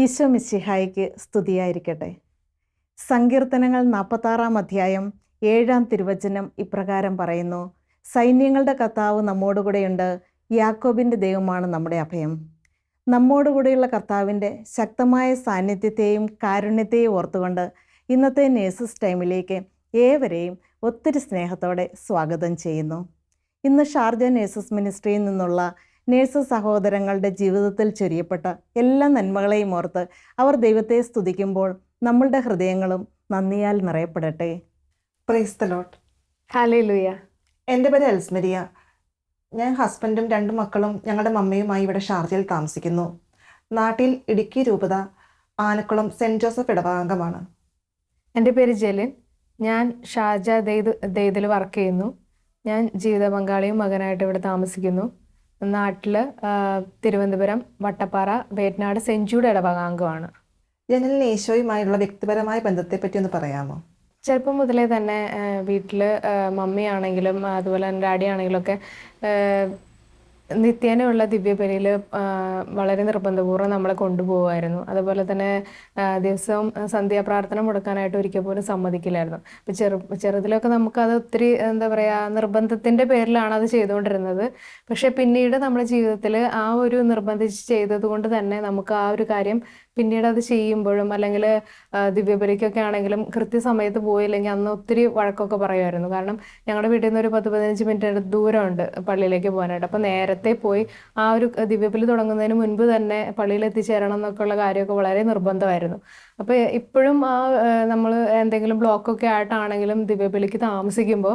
ഈശോ മിശിഹായിക്ക് സ്തുതിയായിരിക്കട്ടെ. സങ്കീർത്തനങ്ങൾ നാൽപ്പത്താറാം അധ്യായം ഏഴാം തിരുവചനം ഇപ്രകാരം പറയുന്നു സൈന്യങ്ങളുടെ കർത്താവ് നമ്മോടുകൂടെയുണ്ട് യാക്കോബിന്റെ ദൈവമാണ് നമ്മുടെ അഭയം. നമ്മോടുകൂടെയുള്ള കർത്താവിന്റെ ശക്തമായ സാന്നിധ്യത്തെയും കാരുണ്യത്തെയും ഓർത്തുകൊണ്ട് ഇന്നത്തെ നേഴ്സസ് ടൈമിലേക്ക് ഏവരെയും ഒത്തിരി സ്നേഹത്തോടെ സ്വാഗതം ചെയ്യുന്നു. ഇന്ന് ഷാർജ നേഴ്സസ് മിനിസ്ട്രിയിൽ നിന്നുള്ള നേഴ്സ് സഹോദരങ്ങളുടെ ജീവിതത്തിൽ ചൊരിയപ്പെട്ട എല്ലാ നന്മകളെയും ഓർത്ത് അവർ ദൈവത്തെ സ്തുതിക്കുമ്പോൾ നമ്മളുടെ ഹൃദയങ്ങളും നന്ദിയാൽ നിറയപ്പെടട്ടെ. പ്രൈസ് ദ ലോട്ട് ഹാലേലുയ എന്റെ പേര് എൽസ്മരിയ. ഞാൻ ഹസ്ബൻഡും രണ്ട് മക്കളും ഞങ്ങളുടെ മമ്മയുമായി ഇവിടെ ഷാർജയിൽ താമസിക്കുന്നു. നാട്ടിൽ ഇടുക്കി രൂപത ആനക്കുളം സെന്റ് ജോസഫ് ഇടവകാംഗമാണ്. എന്റെ പേര് ജലിൻ. ഞാൻ ഷാർജ ദെയ്ത് ദൈതിൽ വർക്ക് ചെയ്യുന്നു. ഞാൻ ജീവിത പങ്കാളിയും മകനായിട്ട് ഇവിടെ താമസിക്കുന്നു. നാട്ടിൽ തിരുവനന്തപുരം വട്ടപ്പാറ വേറ്റനാട് സെഞ്ചുയുടെ ഇടവകാംഗമാണ്. ജനലിന് ഈശോയുമായുള്ള വ്യക്തിപരമായ ബന്ധത്തെപ്പറ്റി ഒന്ന് പറയാമോ? ചെറുപ്പം മുതലേ തന്നെ വീട്ടിൽ മമ്മിയാണെങ്കിലും അതുപോലെ തന്നെ ഡാഡിയാണെങ്കിലും ഒക്കെ നിത്യേനയുള്ള ദിവ്യബലിയിൽ വളരെ നിർബന്ധപൂർവം നമ്മളെ കൊണ്ടുപോകുമായിരുന്നു അതുപോലെ തന്നെ ദിവസവും സന്ധ്യാപ്രാർത്ഥന മുടക്കാനായിട്ട് ഒരിക്കൽ പോലും സമ്മതിക്കില്ലായിരുന്നു. അപ്പം ചെറു ചെറുതിലൊക്കെ നമുക്കത് ഒത്തിരി എന്താ പറയുക നിർബന്ധത്തിന്റെ പേരിലാണ് അത് ചെയ്തുകൊണ്ടിരുന്നത്. പക്ഷേ പിന്നീട് നമ്മുടെ ജീവിതത്തിൽ ആ ഒരു നിർബന്ധിച്ച് ചെയ്തത് കൊണ്ട് തന്നെ നമുക്ക് ആ ഒരു കാര്യം പിന്നീട് അത് ചെയ്യുമ്പോഴും അല്ലെങ്കിൽ ദിവ്യപുരയ്ക്കൊക്കെ ആണെങ്കിലും കൃത്യസമയത്ത് പോയില്ലെങ്കിൽ അന്ന് ഒത്തിരി വഴക്കൊക്കെ പറയുമായിരുന്നു. കാരണം ഞങ്ങളുടെ വീട്ടിൽ നിന്ന് ഒരു പത്ത് പതിനഞ്ച് മിനിറ്റ് ദൂരമുണ്ട് പള്ളിയിലേക്ക് പോകാനായിട്ട്. അപ്പോൾ നേരത്തെ പോയി ആ ഒരു ദിവ്യബലി തുടങ്ങുന്നതിന് മുൻപ് തന്നെ പള്ളിയിൽ എത്തിച്ചേരണം എന്നൊക്കെയുള്ള കാര്യമൊക്കെ വളരെ നിർബന്ധമായിരുന്നു. അപ്പോൾ ഇപ്പോഴും ആ നമ്മൾ എന്തെങ്കിലും ബ്ലോക്കൊക്കെ ആയിട്ടാണെങ്കിലും ദിവ്യബലിക്ക് താമസിക്കുമ്പോൾ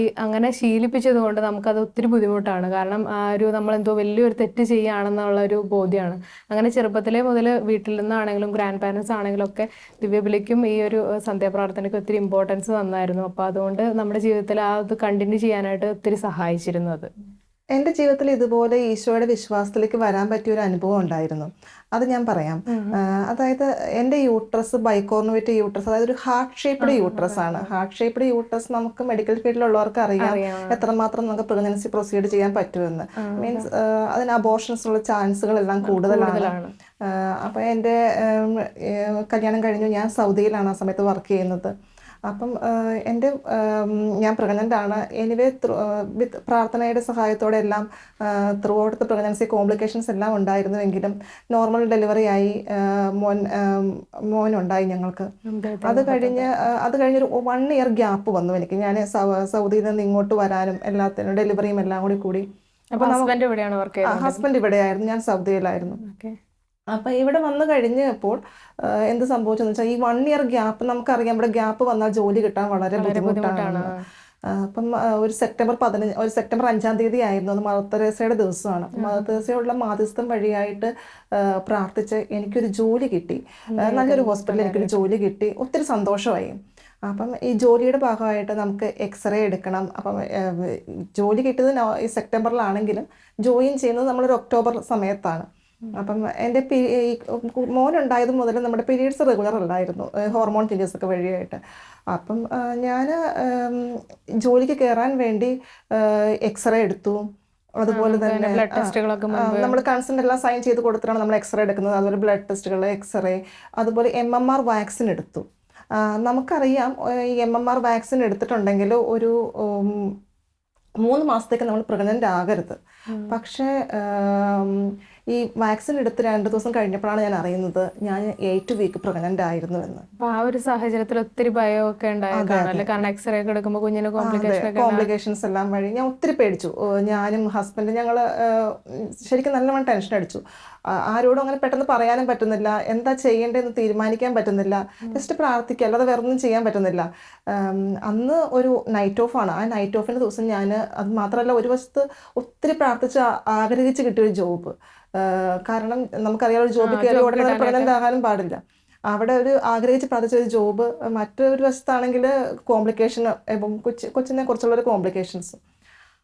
ഈ അങ്ങനെ ശീലിപ്പിച്ചത് കൊണ്ട് നമുക്കത് ഒത്തിരി ബുദ്ധിമുട്ടാണ്. കാരണം ആ ഒരു നമ്മളെന്തോ വലിയൊരു തെറ്റ് ചെയ്യുകയാണെന്നുള്ള ഒരു ബോധ്യമാണ് അങ്ങനെ ചെറുപ്പത്തിലേ മുതൽ വീട്ടിൽ നിന്നാണെങ്കിലും ഗ്രാൻഡ് പാരൻസ് ആണെങ്കിലും ഒക്കെ ദിവ്യബലിക്കും ഈ ഒരു സന്ധ്യാപ്രാർത്ഥനയ്ക്ക് ഒത്തിരി ഇമ്പോർട്ടൻസ് തന്നായിരുന്നു. അപ്പോൾ അതുകൊണ്ട് നമ്മുടെ ജീവിതത്തിൽ ആ അത് കണ്ടിന്യൂ ചെയ്യാനായിട്ട് ഒത്തിരി സഹായിച്ചിരുന്നു അത് എന്റെ ജീവിതത്തിൽ ഇതുപോലെ ഈശോയുടെ വിശ്വാസത്തിലേക്ക് വരാൻ പറ്റിയ ഒരു അനുഭവം ഉണ്ടായിരുന്നു. അത് ഞാൻ പറയാം. അതായത് എന്റെ യൂട്രസ് ബൈക്കോർണുവേറ്റ് യൂട്രസ് അതായത് ഒരു ഹാർട്ട് ഷേപ്പ്ഡ് യൂട്രസ് ആണ്. ഹാർട്ട് ഷേപ്പ്ഡ് യൂട്രസ് നമുക്ക് മെഡിക്കൽ ഫീൽഡിലുള്ളവർക്ക് അറിയാം. എത്രമാത്രം നമുക്ക് പ്രഗ്നൻസി പ്രൊസീഡ് ചെയ്യാൻ പറ്റുമെന്ന്. മീൻസ് അതിന് അബോർഷൻസ് ഉള്ള ചാൻസുകളെല്ലാം കൂടുതലാണ്. അപ്പോൾ എന്റെ കല്യാണം കഴിഞ്ഞു. ഞാൻ സൗദിയിലാണ് ആ സമയത്ത് വർക്ക് ചെയ്യുന്നത്. അപ്പം എന്റെ ഞാൻ പ്രഗ്നന്റാണ് ആണ്. എനിവേ വിത്ത് പ്രാർത്ഥനയുടെ സഹായത്തോടെ എല്ലാം throughout the pregnancy complications എല്ലാം ഉണ്ടായിരുന്നുവെങ്കിലും നോർമൽ ഡെലിവറി ആയി ആഹ്, മോൻ ഉണ്ടായി മോനുണ്ടായി ഞങ്ങൾക്ക്. അത് കഴിഞ്ഞ് അത് കഴിഞ്ഞൊരു വൺ ഇയർ ഗ്യാപ്പ് വന്നു എനിക്ക്. ഞാൻ സൗദിയിൽ നിന്ന് ഇങ്ങോട്ട് വരാനും എല്ലാത്തിനും ഡെലിവറിയും എല്ലാം കൂടി കൂടി. അപ്പോൾ ഹസ്ബൻഡ് ഇവിടെയാണ് വർക്ക് ഹസ്ബൻഡ് ഇവിടെയായിരുന്നു. ഞാൻ സൗദിയിലായിരുന്നു. ഓക്കെ അപ്പം ഇവിടെ വന്നു കഴിഞ്ഞപ്പോൾ എന്ത് സംഭവിച്ചെന്ന് വെച്ചാൽ ഈ വൺ ഇയർ ഗ്യാപ്പ് നമുക്കറിയാം ഇവിടെ ഗ്യാപ്പ് വന്നാൽ ജോലി കിട്ടാൻ വളരെ ബുദ്ധിമുട്ടാണ്. അപ്പം ഒരു സെപ്റ്റംബർ പതിനഞ്ച് ഒരു സെപ്റ്റംബർ അഞ്ചാം തീയതി ആയിരുന്നു അത് മദർ തെരേസയുടെ ദിവസമാണ്. മദർ തെരേസയുള്ള മാധ്യസ്ഥം വഴിയായിട്ട് പ്രാർത്ഥിച്ച് എനിക്കൊരു ജോലി കിട്ടി. നല്ലൊരു ഹോസ്പിറ്റലിൽ എനിക്കൊരു ജോലി കിട്ടി. ഒത്തിരി സന്തോഷമായി. അപ്പം ഈ ജോലിയുടെ ഭാഗമായിട്ട് നമുക്ക് എക്സ്റേ എടുക്കണം. അപ്പം ജോലി കിട്ടിയത് ഈ സെപ്റ്റംബറിലാണെങ്കിലും ജോയിൻ ചെയ്യുന്നത് നമ്മളൊരു ഒക്ടോബർ സമയത്താണ്. അപ്പം എന്റെ മോനുണ്ടായത് മുതൽ നമ്മുടെ പീരീഡ്സ് റെഗുലർ ഉണ്ടായിരുന്നു ഹോർമോൺ ചേഞ്ചസ് ഒക്കെ വഴിയായിട്ട്. അപ്പം ഞാൻ ജോലിക്ക് കയറാൻ വേണ്ടി എക്സ്റേ എടുത്തു. അതുപോലെ തന്നെ ബ്ലഡ് ടെസ്റ്റുകളൊക്കെ നമ്മൾ കൺസെന്റ് എല്ലാം സൈൻ ചെയ്ത് കൊടുത്തിട്ടാണ് നമ്മൾ എക്സ്റേ എടുക്കുന്നത്. അതുപോലെ ബ്ലഡ് ടെസ്റ്റുകൾ എക്സ്റേ അതുപോലെ എം എം ആർ വാക്സിൻ എടുത്തു. നമുക്കറിയാം ഈ എം എം ആർ വാക്സിൻ എടുത്തിട്ടുണ്ടെങ്കിൽ ഒരു മൂന്ന് മാസത്തേക്ക് നമ്മൾ പ്രഗ്നന്റ് ആകരുത്. പക്ഷേ ഈ വാക്സിൻ എടുത്ത് രണ്ട് ദിവസം കഴിഞ്ഞപ്പോഴാണ് ഞാൻ അറിയുന്നത് ഞാൻ എയ്റ്റ് വീക്ക് പ്രഗ്നന്റ് ആയിരുന്നു എന്ന് അപ്പൊ ആ ഒരു സാഹചര്യത്തിൽ ഒത്തിരി ഭയമൊക്കെ അല്ലെ? കാരണം എക്സ്റേ ഒക്കെ എടുക്കുമ്പോൾ കുഞ്ഞിന് കോംപ്ലിക്കേഷൻ കോംപ്ലിക്കേഷൻസ് എല്ലാം വഴി ഞാൻ ഒത്തിരി പേടിച്ചു. ഞാനും ഹസ്ബൻഡും ഞങ്ങൾ ശരിക്കും നല്ലവണ്ണം ടെൻഷൻ അടിച്ചു. ആരോടും അങ്ങനെ പെട്ടെന്ന് പറയാനും പറ്റുന്നില്ല. എന്താ ചെയ്യേണ്ടതെന്ന് തീരുമാനിക്കാൻ പറ്റുന്നില്ല. ജസ്റ്റ് പ്രാർത്ഥിക്കുക. അല്ലാതെ വേറെ ഒന്നും ചെയ്യാൻ പറ്റുന്നില്ല. അന്ന് ഒരു നൈറ്റ് ഓഫാണ് ആ നൈറ്റ് ഓഫിന്റെ ദിവസം ഞാൻ അത് മാത്രമല്ല ഒരു വശത്ത് ഒത്തിരി പ്രാർത്ഥിച്ച് ആഗ്രഹിച്ച് കിട്ടിയൊരു ജോബ് കാരണം നമുക്കറിയാം ഒരു ജോബ് കയറി ഉടനെ പ്രകടനം ആകാനും പാടില്ല. അവിടെ ഒരു ആഗ്രഹിച്ച് പ്രാർത്ഥിച്ച ഒരു ജോബ് മറ്റൊരു വശത്താണെങ്കിൽ കോംപ്ലിക്കേഷൻ ഇപ്പം കൊച്ചി കൊച്ചിനെ കുറിച്ചുള്ള ഒരു കോംപ്ലിക്കേഷൻസ്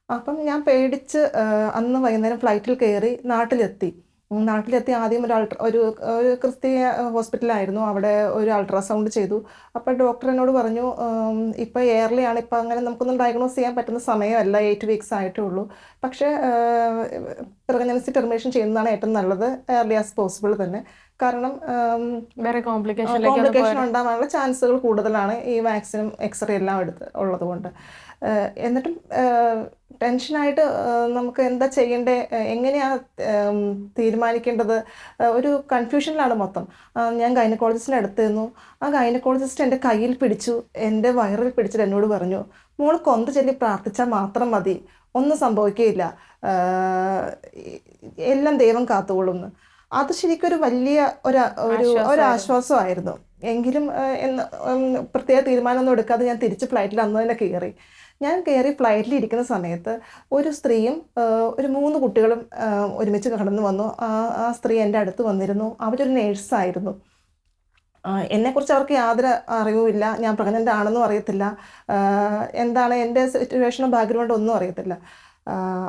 അപ്പം ഞാൻ പേടിച്ച് അന്ന് വൈകുന്നേരം ഫ്ലൈറ്റിൽ കയറി നാട്ടിലെത്തി. നാട്ടിലെത്തി ആദ്യം ഒരു അൾട്ര ഒരു ഒരു ക്രിസ്തീയ ഹോസ്പിറ്റലായിരുന്നു. അവിടെ ഒരു അൾട്രാസൗണ്ട് ചെയ്തു. അപ്പോൾ ഡോക്ടർ എന്നോട് പറഞ്ഞു ഇപ്പോൾ എയർലി ആണ്. ഇപ്പോൾ അങ്ങനെ നമുക്കൊന്നും ഡയഗ്നോസ് ചെയ്യാൻ പറ്റുന്ന സമയമല്ല. എയ്റ്റ് വീക്സ് ആയിട്ടേ ഉള്ളൂ പക്ഷേ പ്രഗ്നൻസി ടെർമിനേഷൻ ചെയ്യുന്നതാണ് ഏറ്റവും നല്ലത്. എയർലി ആസ് പോസിബിൾ തന്നെ. കാരണം വേറെ കോംപ്ലിക്കേഷൻ കോംപ്ലിക്കേഷൻ ഉണ്ടാവാനുള്ള ചാൻസുകൾ കൂടുതലാണ് ഈ വാക്സിനും എക്സ്റേ എല്ലാം എടുത്ത് ഉള്ളത് കൊണ്ട്. എന്നിട്ടും ടെൻഷനായിട്ട് നമുക്ക് എന്താ ചെയ്യേണ്ടേ എങ്ങനെയാണ് തീരുമാനിക്കേണ്ടത് ഒരു കൺഫ്യൂഷനിലാണ് മൊത്തം. ഞാൻ ഗൈനക്കോളജിസ്റ്റിന്റെ അടുത്ത് നിന്നു ആ ഗൈനക്കോളജിസ്റ്റ് എന്റെ കയ്യിൽ പിടിച്ചു എന്റെ വയറിൽ പിടിച്ചിട്ട് എന്നോട് പറഞ്ഞു മോൾ കൊന്ത ചൊല്ലി പ്രാർത്ഥിച്ചാൽ മാത്രം മതി ഒന്നും സംഭവിക്കുകയില്ല എല്ലാം ദൈവം കാത്തുകൊള്ളുന്നു. അത് ശരിക്കും ഒരു വലിയ ഒരു ഒരു ആശ്വാസമായിരുന്നു. എങ്കിലും എന്ന് പ്രത്യേക തീരുമാനമൊന്നും എടുക്കാതെ ഞാൻ തിരിച്ച് ഫ്ലൈറ്റിൽ അന്ന് തന്നെ കയറി ഞാൻ കയറി ഫ്ലൈറ്റിൽ ഇരിക്കുന്ന സമയത്ത് ഒരു സ്ത്രീയും ഒരു മൂന്ന് കുട്ടികളും ഒരുമിച്ച് കടന്നു വന്നു. ആ ആ സ്ത്രീ എന്റെ അടുത്ത് വന്നിരുന്നു. അവരൊരു നേഴ്സായിരുന്നു. എന്നെക്കുറിച്ച് അവർക്ക് യാതൊരു അറിവുമില്ല. ഞാൻ പ്രഗ്നന്റ് ആണെന്നും അറിയത്തില്ല. എന്താണ് എന്റെ സിറ്റുവേഷനും ബാക്ക്ഗ്രൗണ്ടും ഒന്നും അറിയത്തില്ല.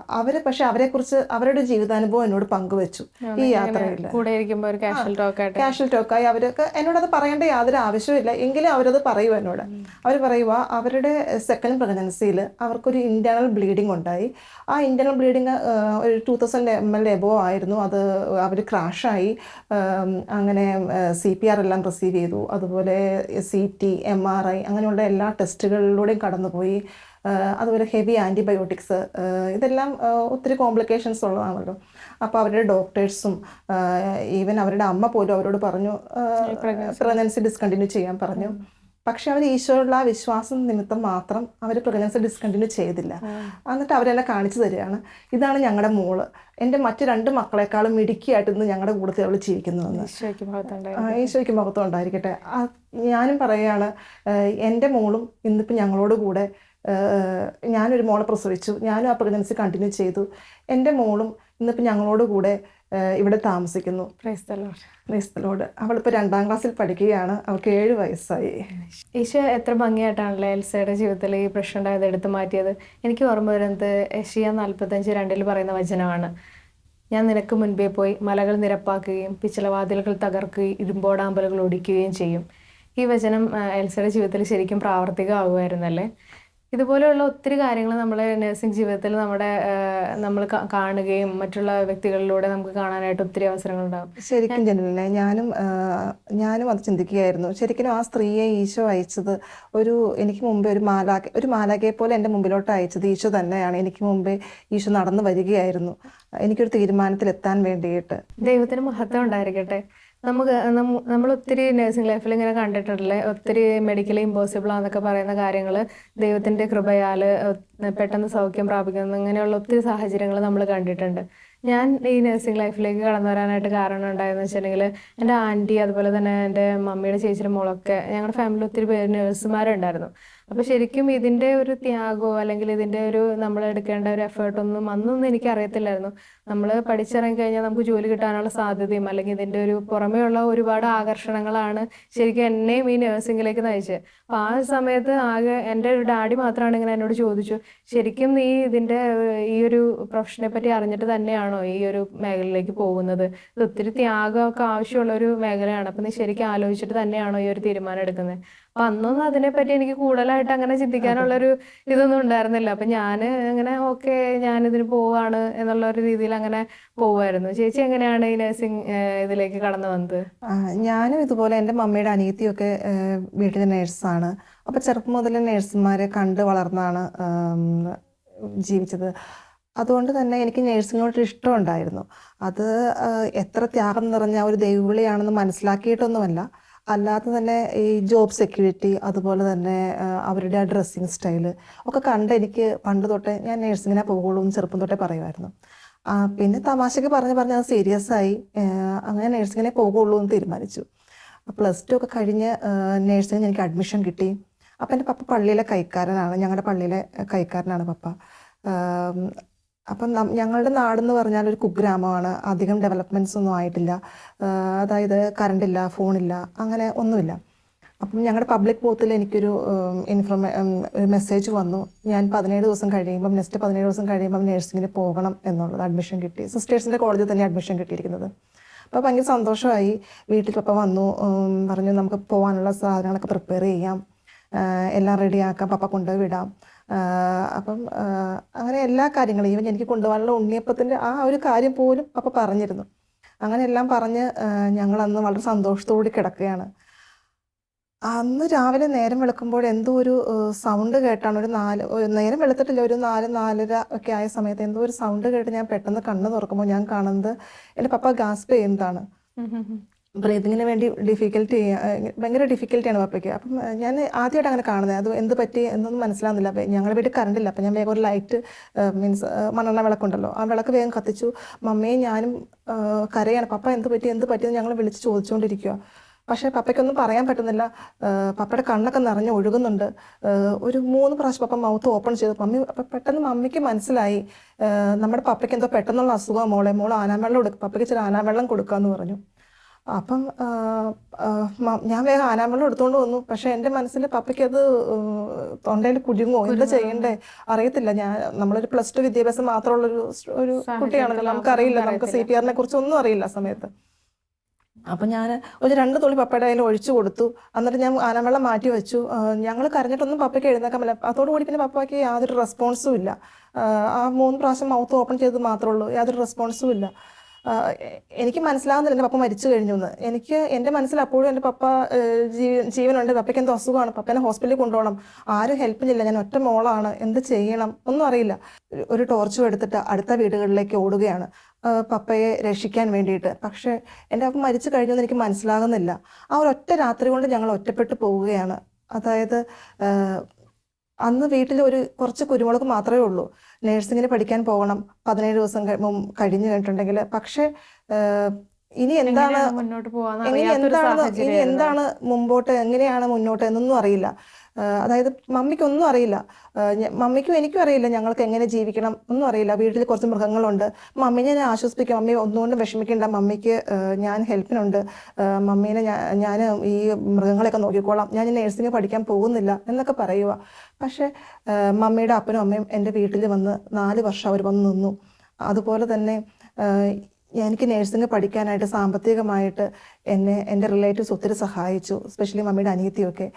അവർ പക്ഷെ അവരെക്കുറിച്ച് അവരുടെ ജീവിതാനുഭവം എന്നോട് പങ്കുവെച്ചു. ഈ യാത്രയിൽ കാഷ്വൽ ടോക്കായി അവരൊക്കെ അത് പറയേണ്ട യാതൊരു ആവശ്യമില്ല എങ്കിലും അവരത് പറയൂ എന്നോട്. അവർ പറയുക അവരുടെ സെക്കൻഡ് പ്രഗ്നൻസിയിൽ അവർക്കൊരു ഇന്റേണൽ ബ്ലീഡിംഗ് ഉണ്ടായി. ആ ഇന്റേണൽ ബ്ലീഡിങ് ഒരു two thousand M L above ആയിരുന്നു. അത് അവർ ക്രാഷായി അങ്ങനെ സി പി ആർ എല്ലാം റിസീവ് ചെയ്തു. അതുപോലെ C T M R I അങ്ങനെയുള്ള എല്ലാ ടെസ്റ്റുകളിലൂടെയും കടന്നുപോയി. അതുപോലെ ഹെവി ആന്റിബയോട്ടിക്സ് ഇതെല്ലാം ഒത്തിരി കോംപ്ലിക്കേഷൻസ് ഉള്ളതാണല്ലോ. അപ്പോൾ അവരുടെ ഡോക്ടേഴ്സും ഈവൻ അവരുടെ അമ്മ പോലും അവരോട് പറഞ്ഞു പ്രഗ്നൻസി. ഡിസ്കണ്ടിന്യൂ ചെയ്യാൻ പറഞ്ഞു. പക്ഷെ അവർ ഈശോയുള്ള ആ വിശ്വാസം നിമിത്തം മാത്രം അവർ പ്രഗ്നൻസി ഡിസ്കണ്ടിന്യൂ ചെയ്തില്ല. എന്നിട്ട് അവരെന്നെ കാണിച്ചു തരികയാണ് ഇതാണ് ഞങ്ങളുടെ മോൾ. എന്റെ മറ്റു രണ്ട് മക്കളെക്കാളും മിടുക്കിയായിട്ട് ഇന്ന് ഞങ്ങളുടെ കൂടത്തിൽ അവൾ ജീവിക്കുന്നതെന്ന് ഈശോയ്ക്ക് മഹത്വം ഉണ്ടായിരിക്കട്ടെ. ഞാനും പറയുകയാണ് എന്റെ മോളും ഇന്നിപ്പോൾ ഞങ്ങളോട് കൂടെ ഞാനൊരു മോളെ പ്രസവിച്ചു. ഞാനും ആ പ്രഗ്നൻസി കണ്ടിന്യൂ ചെയ്തു. എന്റെ മോളും ഇന്നിപ്പോൾ ഞങ്ങളോട് കൂടെ ഇവിടെ താമസിക്കുന്നു. ക്രൈസ്തലോട് അവളിപ്പോൾ രണ്ടാം ക്ലാസ്സിൽ പഠിക്കുകയാണ്. അവൾക്ക് ഏഴ് വയസ്സായി. ഈശോ എത്ര ഭംഗിയായിട്ടാണല്ലേ എൽസയുടെ ജീവിതത്തിൽ ഈ പ്രശ്നം ഉണ്ടായത് എടുത്തു മാറ്റിയത്. എനിക്ക് ഓർമ്മ വരുന്നത് ഏഷ്യ നാൽപ്പത്തഞ്ച് രണ്ടിൽ പറയുന്ന വചനമാണ്. ഞാൻ നിനക്ക് മുൻപേ പോയി മലകൾ നിരപ്പാക്കുകയും പിച്ചളവാതിലുകൾ തകർക്കുകയും ഇരുമ്പോടാമ്പലുകൾ ഒടിക്കുകയും ചെയ്യും. ഈ വചനം എൽസയുടെ ജീവിതത്തിൽ ശരിക്കും പ്രാവർത്തികമാകുമായിരുന്നല്ലേ ഇതുപോലെയുള്ള ഒത്തിരി കാര്യങ്ങൾ നമ്മുടെ നഴ്സിംഗ് ജീവിതത്തിൽ നമ്മുടെ നമ്മൾ കാണുകയും മറ്റുള്ള വ്യക്തികളിലൂടെ നമുക്ക് കാണാനായിട്ട് ഒത്തിരി അവസരങ്ങൾ ഉണ്ടാകും ശരിക്കും ജനലിനെ ഞാനും ഞാനും അത് ചിന്തിക്കുകയായിരുന്നു. ശരിക്കും ആ സ്ത്രീയെ ഈശോ അയച്ചത് ഒരു എനിക്ക് മുമ്പേ ഒരു മാലാഖ ഒരു മാലാഖയെ പോലെ എന്റെ മുമ്പിലോട്ട് അയച്ചത് ഈശോ തന്നെയാണ്. എനിക്ക് മുമ്പേ ഈശോ നടന്നു വരികയായിരുന്നു. എനിക്കൊരു തീരുമാനത്തിൽ എത്താൻ വേണ്ടിയിട്ട്. ദൈവത്തിന് മഹത്വം ഉണ്ടായിരിക്കട്ടെ. നമുക്ക് നമ്മൾ ഒത്തിരി നഴ്സിംഗ് ലൈഫിൽ ഇങ്ങനെ കണ്ടിട്ടുണ്ടല്ലേ? ഒത്തിരി മെഡിക്കലി ഇമ്പോസിബിൾ ആണെന്നൊക്കെ പറയുന്ന കാര്യങ്ങൾ ദൈവത്തിന്റെ കൃപയാൽ പെട്ടെന്ന് സൗഖ്യം പ്രാപിക്കുന്നത് ഇങ്ങനെയുള്ള ഒത്തിരി സാഹചര്യങ്ങൾ നമ്മൾ കണ്ടിട്ടുണ്ട്. ഞാൻ ഈ നഴ്സിംഗ് ലൈഫിലേക്ക് കടന്നു വരാനായിട്ട് കാരണം ഉണ്ടായെന്ന് വെച്ചിട്ടുണ്ടെങ്കിൽ എന്റെ ആന്റി അതുപോലെ തന്നെ എന്റെ മമ്മിയുടെ ചേച്ചിയുടെ മോളൊക്കെ ഞങ്ങളുടെ ഫാമിലി ഒത്തിരി പേര് നഴ്സുമാരുണ്ടായിരുന്നു അപ്പോൾ ശരിക്കും ഇതിന്റെ ഒരു ത്യാഗമോ അല്ലെങ്കിൽ ഇതിന്റെ ഒരു നമ്മൾ എടുക്കേണ്ട ഒരു എഫേർട്ടൊന്നും അന്നൊന്നും എനിക്ക് അറിയത്തില്ലായിരുന്നു നമ്മൾ പഠിച്ചിറങ്ങി കഴിഞ്ഞാൽ നമുക്ക് ജോലി കിട്ടാനുള്ള സാധ്യതയും അല്ലെങ്കിൽ ഇതിന്റെ ഒരു പുറമേയുള്ള ഒരുപാട് ആകർഷണങ്ങളാണ് ശരിക്കും എന്നെയും ഈ നഴ്സിംഗിലേക്ക് നയിച്ചത്. അപ്പൊ ആ സമയത്ത് ആകെ എന്റെ ഒരു ഡാഡി മാത്രമാണ് ഇങ്ങനെ എന്നോട് ചോദിച്ചു ശരിക്കും നീ ഇതിന്റെ ഈ ഒരു പ്രൊഫഷനെ പറ്റി അറിഞ്ഞിട്ട് തന്നെയാണോ ഈ ഒരു മേഖലയിലേക്ക് പോകുന്നത്? ഇത് ഒത്തിരി ത്യാഗമൊക്കെ ആവശ്യമുള്ള ഒരു മേഖലയാണ്. അപ്പൊ നീ ശരിക്കും ആലോചിച്ചിട്ട് തന്നെയാണോ ഈ ഒരു തീരുമാനം എടുക്കുന്നത്? അപ്പൊ അന്നൊന്നും അതിനെപ്പറ്റി എനിക്ക് കൂടുതലായിട്ട് അങ്ങനെ ചിന്തിക്കാനുള്ള ഒരു ഇതൊന്നും ഉണ്ടായിരുന്നില്ല. അപ്പൊ ഞാൻ അങ്ങനെ ഓക്കെ ഞാൻ ഇതിന് പോവാണ് എന്നുള്ള ഒരു രീതിയിൽ അങ്ങനെ പോവായിരുന്നു. ചേച്ചി എങ്ങനെയാണ് ഈ നഴ്സിംഗ് ഇതിലേക്ക് കടന്നു വന്നത്? ഞാനും ഇതുപോലെ എന്റെ മമ്മിയുടെ അനിയത്തിയൊക്കെ വീട്ടിലെ നേഴ്സാണ്. അപ്പൊ ചെറുപ്പം മുതൽ നേഴ്സുമാരെ കണ്ട് വളർന്നാണ് ജീവിച്ചത്. അതുകൊണ്ട് തന്നെ എനിക്ക് നേഴ്സിങ്ങിനോട് ഇഷ്ടമുണ്ടായിരുന്നു അത് എത്ര ത്യാഗം നിറഞ്ഞ ഒരു ദൈവവിളിയാണെന്ന് മനസ്സിലാക്കിയിട്ടൊന്നുമല്ല. അല്ലാതെ തന്നെ ഈ ജോബ് സെക്യൂരിറ്റി അതുപോലെ തന്നെ അവരുടെ ആ ഡ്രസ്സിങ് സ്റ്റൈൽ ഒക്കെ കണ്ട് എനിക്ക് പണ്ട് തൊട്ടേ ഞാൻ നേഴ്സിങ്ങിനെ പോകുള്ളൂ എന്ന് ചെറുപ്പം തൊട്ടേ പറയുമായിരുന്നു. പിന്നെ തമാശക്ക് പറഞ്ഞ് പറഞ്ഞ് അത് സീരിയസ് ആയി. അങ്ങനെ നേഴ്സിങ്ങിനെ പോകുള്ളൂ എന്ന് തീരുമാനിച്ചു. പ്ലസ് ടു ഒക്കെ കഴിഞ്ഞ് നേഴ്സിങ്ങിന് എനിക്ക് അഡ്മിഷൻ കിട്ടി. അപ്പം എന്റെ പപ്പ പള്ളിയിലെ കൈക്കാരനാണ്. ഞങ്ങളുടെ പള്ളിയിലെ കൈക്കാരനാണ് പപ്പ. അപ്പം ഞങ്ങളുടെ നാടെന്ന് പറഞ്ഞാൽ ഒരു കുഗ്രാമമാണ്. അധികം ഡെവലപ്മെന്റ്സ് ഒന്നും ആയിട്ടില്ല. അതായത് കറണ്ട് ഇല്ല ഫോണില്ല അങ്ങനെ ഒന്നുമില്ല. അപ്പം ഞങ്ങളുടെ പബ്ലിക് ബൂത്തിൽ എനിക്കൊരു ഇൻഫർമേ ഒരു മെസ്സേജ് വന്നു. ഞാൻ പതിനേഴ് ദിവസം കഴിയുമ്പം നെക്സ്റ്റ് പതിനേഴ് ദിവസം കഴിയുമ്പം നഴ്സിങ്ങിന് പോകണം എന്നുള്ളത് അഡ്മിഷൻ കിട്ടി. സിസ്റ്റേഴ്സിന്റെ കോളേജിൽ തന്നെ അഡ്മിഷൻ കിട്ടിയിരിക്കുന്നത്. അപ്പോൾ ഭയങ്കര സന്തോഷമായി. വീട്ടിൽ പപ്പ വന്നു പറഞ്ഞു നമുക്ക് പോകാനുള്ള സാധനങ്ങളൊക്കെ പ്രിപ്പയർ ചെയ്യാം. എല്ലാം റെഡിയാക്കാം പപ്പ കൊണ്ടുപോയി വിടാം. അപ്പം അങ്ങനെ എല്ലാ കാര്യങ്ങളും ഈവൻ എനിക്ക് കൊണ്ടുപോകാനുള്ള ഉണ്ണിയപ്പത്തിന്റെ ആ ഒരു കാര്യം പോലും അപ്പോൾ പറഞ്ഞിരുന്നു. അങ്ങനെ എല്ലാം പറഞ്ഞ് ഞങ്ങൾ അന്ന് വളരെ സന്തോഷത്തോടെ കിടക്കുകയാണ്. അന്ന് രാവിലെ നേരം വെളുക്കുമ്പോൾ എന്തോ ഒരു സൗണ്ട് കേട്ടാണ്. ഒരു നാല് നേരം വെളുത്തിട്ടില്ല ഒരു നാല് നാലര ഒക്കെ ആയ സമയത്ത് എന്തോ ഒരു സൗണ്ട് കേട്ട് ഞാൻ പെട്ടെന്ന് കണ്ണു തുറക്കുമ്പോൾ ഞാൻ കാണുന്നത് എന്റെ പപ്പ ഗാസ്പ് ചെയ്യുന്നതാണ്. ബ്രീതിങ്ങിന് വേണ്ടി ഡിഫിക്കൽട്ടി ഭയങ്കര ഡിഫിക്കൽട്ടിയാണ് പപ്പയ്ക്ക്. അപ്പം ഞാൻ ആദ്യമായിട്ട് അങ്ങനെ കാണുന്നത്. അത് എന്ത് പറ്റി എന്നൊന്നും മനസ്സിലാവുന്നില്ല. അപ്പം ഞങ്ങളുടെ വീട്ടിൽ കറണ്ട് ഇല്ല. അപ്പം ഞാൻ വേഗം ഒരു ലൈറ്റ് മീൻസ് മണ്ണെണ്ണ വിളക്കുണ്ടല്ലോ. ആ വിളക്ക് വേഗം കത്തിച്ചു. മമ്മയും ഞാനും കരയാണ്. പപ്പ എന്ത് പറ്റി? എന്ത് പറ്റിയെന്ന് ഞങ്ങൾ വിളിച്ച് ചോദിച്ചുകൊണ്ടിരിക്കുക പക്ഷേ പപ്പയ്ക്കൊന്നും പറയാൻ പറ്റുന്നില്ല. പപ്പയുടെ കണ്ണൊക്കെ നിറഞ്ഞ് ഒഴുകുന്നുണ്ട്. ഒരു മൂന്ന് പ്രാവശ്യം പപ്പ മൗത്ത് ഓപ്പൺ ചെയ്തു. മമ്മി പെട്ടെന്ന് മമ്മിക്ക് മനസ്സിലായി. നമ്മുടെ പപ്പയ്ക്ക് എന്തോ പെട്ടെന്നുള്ള അസുഖം മോളെ. മോൾ ആനാവെള്ളം കൊടുക്കും പപ്പയ്ക്ക് ഇച്ചിരി ആനാവെള്ളം കൊടുക്കുക കൊടുക്കാമെന്ന് പറഞ്ഞു. അപ്പം ഞാൻ വേഗം ആനാമ്പളം എടുത്തുകൊണ്ട് വന്നു. പക്ഷെ എന്റെ മനസ്സിൽ പപ്പയ്ക്ക് അത് തൊണ്ടയിൽ കുരുങ്ങോ എന്താ ചെയ്യണ്ടേ? അറിയത്തില്ല. ഞാൻ നമ്മളൊരു പ്ലസ് ടു വിദ്യാഭ്യാസം മാത്രമുള്ളൊരു സ്- ഒരു കുട്ടിയാണല്ലോ. നമുക്കറിയില്ല നമുക്ക് സി പി ആറിനെ കുറിച്ച് ഒന്നും അറിയില്ല ആ സമയത്ത്. അപ്പം ഞാൻ ഒരു രണ്ട് തുള്ളി പപ്പയുടെ കയ്യിൽ ഒഴിച്ചു കൊടുത്തു. എന്നിട്ട് ഞാൻ ആനവെള്ളം മാറ്റി വെച്ചു. ഞങ്ങൾ കരഞ്ഞിട്ടൊന്നും പപ്പയ്ക്ക് എഴുന്നേക്കാൻ പറ്റില്ല. അതോടുകൂടി പിന്നെ പപ്പയ്ക്ക് യാതൊരു റെസ്പോൺസും ഇല്ല. ആ, മൂന്ന് പ്രാവശ്യം മൗത്ത് ഓപ്പൺ ചെയ്തത് മാത്രമേ ഉള്ളൂ. യാതൊരു റെസ്പോൺസും ഇല്ല. എനിക്ക് മനസ്സിലാവുന്നില്ല. എന്റെ പപ്പ മരിച്ചു കഴിഞ്ഞു എന്ന് എനിക്ക് എന്റെ മനസ്സിൽ അപ്പോഴും എന്റെ പപ്പ ജീവനുണ്ട്. പപ്പയ്ക്ക് എന്തോ അസുഖമാണ്. പപ്പേനെ ഹോസ്പിറ്റലിൽ കൊണ്ടുപോകണം. ആരും ഹെൽപ്പിനില്ല. ഞാൻ ഒറ്റ മോളാണ്. എന്ത് ചെയ്യണം? ഒന്നും അറിയില്ല. ഒരു- ടോർച്ച് എടുത്തിട്ട് അടുത്ത വീടുകളിലേക്ക് ഓടുകയാണ്. പപ്പയെ രക്ഷിക്കാൻ വേണ്ടിയിട്ട്. പക്ഷേ എന്റെ പപ്പ മരിച്ചു കഴിഞ്ഞെന്ന് എനിക്ക് മനസ്സിലാകുന്നില്ല. ആ ഒരു ഒറ്റ രാത്രി കൊണ്ട് ഞങ്ങൾ ഒറ്റപ്പെട്ടു പോവുകയാണ്. അതായത് അന്ന് വീട്ടിൽ ഒരു കുറച്ച് കുരുമുളക് മാത്രമേ ഉള്ളൂ. നേഴ്സിങ്ങിന് പഠിക്കാൻ പോകണം. പതിനേഴ് ദിവസം കഴിഞ്ഞു കഴിഞ്ഞിട്ടുണ്ടെങ്കിൽ പക്ഷേ ഇനി എന്താണ് മുന്നോട്ട് പോകാൻ ഇനി എന്താണ് ഇനി എന്താണ് മുമ്പോട്ട് എങ്ങനെയാണ് മുന്നോട്ട് എന്നൊന്നും അറിയില്ല. അതായത് മമ്മിക്കൊന്നും അറിയില്ല. മമ്മിക്കും എനിക്കും അറിയില്ല ഞങ്ങൾക്ക് എങ്ങനെ ജീവിക്കണം ഒന്നും അറിയില്ല. വീട്ടിൽ കുറച്ച് മൃഗങ്ങളുണ്ട്. മമ്മീനെ ഞാൻ ആശ്വസിപ്പിക്കും. മമ്മി ഒന്നുകൊണ്ടും വിഷമിക്കേണ്ട. മമ്മിക്ക് ഞാൻ ഹെൽപ്പിനുണ്ട്. മമ്മീനെ ഞാൻ ഈ മൃഗങ്ങളെയൊക്കെ നോക്കിക്കോളാം. ഞാൻ നേഴ്സിംഗ് പഠിക്കാൻ പോകുന്നില്ല എന്നൊക്കെ പറയുക. പക്ഷേ മമ്മിയുടെ അപ്പനും അമ്മയും എന്റെ വീട്ടിൽ വന്ന് നാല് വർഷം അവർ വന്ന് നിന്നു. അതുപോലെ തന്നെ എനിക്ക് നേഴ്സിംഗ് പഠിക്കാനായിട്ട് സാമ്പത്തികമായിട്ട് എന്നെ എന്റെ റിലേറ്റീവ്സ് ഒത്തിരി സഹായിച്ചു. സ്പെഷ്യലി മമ്മിയുടെ അനിയത്തിയൊക്കെ.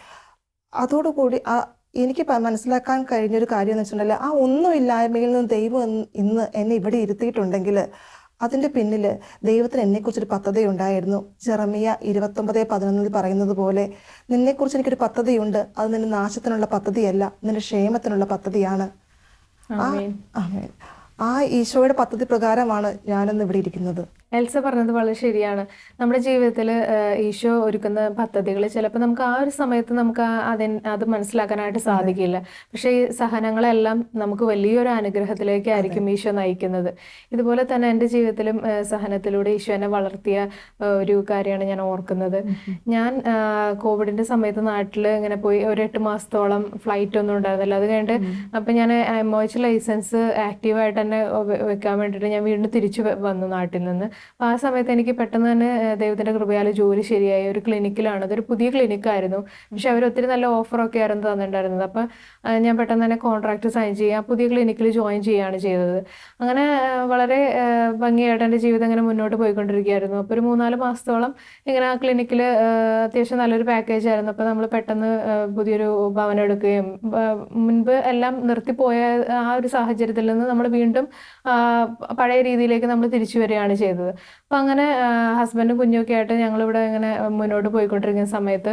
അതോടുകൂടി ആ എനിക്ക് മനസ്സിലാക്കാൻ കഴിഞ്ഞൊരു കാര്യം എന്ന് വെച്ചിട്ടുണ്ടെങ്കിൽ ആ ഒന്നുമില്ലായ്മയിൽ നിന്ന് ദൈവം ഇന്ന് എന്നെ ഇവിടെ ഇരുത്തിയിട്ടുണ്ടെങ്കിൽ അതിന്റെ പിന്നിൽ ദൈവത്തിന് എന്നെക്കുറിച്ചൊരു പദ്ധതി ഉണ്ടായിരുന്നു ജെറമിയ ഇരുപത്തൊമ്പത് പതിനൊന്നിൽ പറയുന്നത് പോലെ നിന്നെക്കുറിച്ച് എനിക്കൊരു പദ്ധതിയുണ്ട്. അത് നിന്റെ നാശത്തിനുള്ള പദ്ധതിയല്ല നിന്റെ ക്ഷേമത്തിനുള്ള പദ്ധതിയാണ്. ആ ഈശോയുടെ പദ്ധതി പ്രകാരമാണ് ഞാനിന്ന് ഇവിടെ ഇരിക്കുന്നത്. എൽസ പറഞ്ഞത് വളരെ ശരിയാണ്. നമ്മുടെ ജീവിതത്തിൽ ഈശോ ഒരുക്കുന്ന പദ്ധതികൾ ചിലപ്പോൾ നമുക്ക് ആ ഒരു സമയത്ത് നമുക്ക് അതിൻ അത് മനസ്സിലാക്കാനായിട്ട് സാധിക്കില്ല. പക്ഷേ ഈ സഹനങ്ങളെല്ലാം നമുക്ക് വലിയൊരു അനുഗ്രഹത്തിലേക്കായിരിക്കും ഈശോ നയിക്കുന്നത്. ഇതുപോലെ തന്നെ എന്റെ ജീവിതത്തിലും സഹനത്തിലൂടെ ഈശോ എന്നെ വളർത്തിയ ഒരു കാര്യമാണ് ഞാൻ ഓർക്കുന്നത്. ഞാൻ കോവിഡിന്റെ സമയത്ത് നാട്ടിൽ ഇങ്ങനെ പോയി ഒരു എട്ട് മാസത്തോളം ഫ്ലൈറ്റ് ഒന്നും ഉണ്ടായിരുന്നില്ല. അത് കഴിഞ്ഞിട്ട് അപ്പം ഞാൻ എം ഒ എച്ച് ലൈസൻസ് ആക്റ്റീവായിട്ട് തന്നെ വെക്കാൻ വേണ്ടിയിട്ട് ഞാൻ വീണ്ടും തിരിച്ചു വന്നു നാട്ടിൽ നിന്ന്. ആ സമയത്ത് എനിക്ക് പെട്ടെന്ന് തന്നെ ദൈവത്തിന്റെ കൃപയാൽ ജോലി ശരിയായി. ഒരു ക്ലിനിക്കിലാണ്. അതൊരു പുതിയ ക്ലിനിക്കായിരുന്നു. പക്ഷെ അവർ ഒത്തിരി നല്ല ഓഫറൊക്കെ ആയിരുന്നു തന്നിട്ടുണ്ടായിരുന്നത്. അപ്പോൾ ഞാൻ പെട്ടെന്ന് തന്നെ കോൺട്രാക്ട് സൈൻ ചെയ്യുക പുതിയ ക്ലിനിക്കിൽ ജോയിൻ ചെയ്യുകയാണ് ചെയ്തത്. അങ്ങനെ വളരെ ഭംഗിയായിട്ട് എന്റെ ജീവിതം ഇങ്ങനെ മുന്നോട്ട് പോയിക്കൊണ്ടിരിക്കുകയായിരുന്നു. അപ്പോൾ ഒരു മൂന്നാൽ മാസത്തോളം ഇങ്ങനെ ആ ക്ലിനിക്കിൽ അത്യാവശ്യം നല്ലൊരു പാക്കേജ് ആയിരുന്നു. അപ്പോൾ നമ്മൾ പെട്ടെന്ന് പുതിയൊരു ഭവനം എടുക്കുകയും മുൻപ് എല്ലാം നിർത്തിപ്പോയ ആ ഒരു സാഹചര്യത്തിൽ നിന്ന് നമ്മൾ വീണ്ടും പഴയ രീതിയിലേക്ക് നമ്മൾ തിരിച്ചു വരികയാണ് ചെയ്തത്. ഉണ്ടായിരുന്നത് അപ്പം അങ്ങനെ ഹസ്ബൻഡും കുഞ്ഞുമൊക്കെ ആയിട്ട് ഞങ്ങളിവിടെ ഇങ്ങനെ മുന്നോട്ട് പോയിക്കൊണ്ടിരിക്കുന്ന സമയത്ത്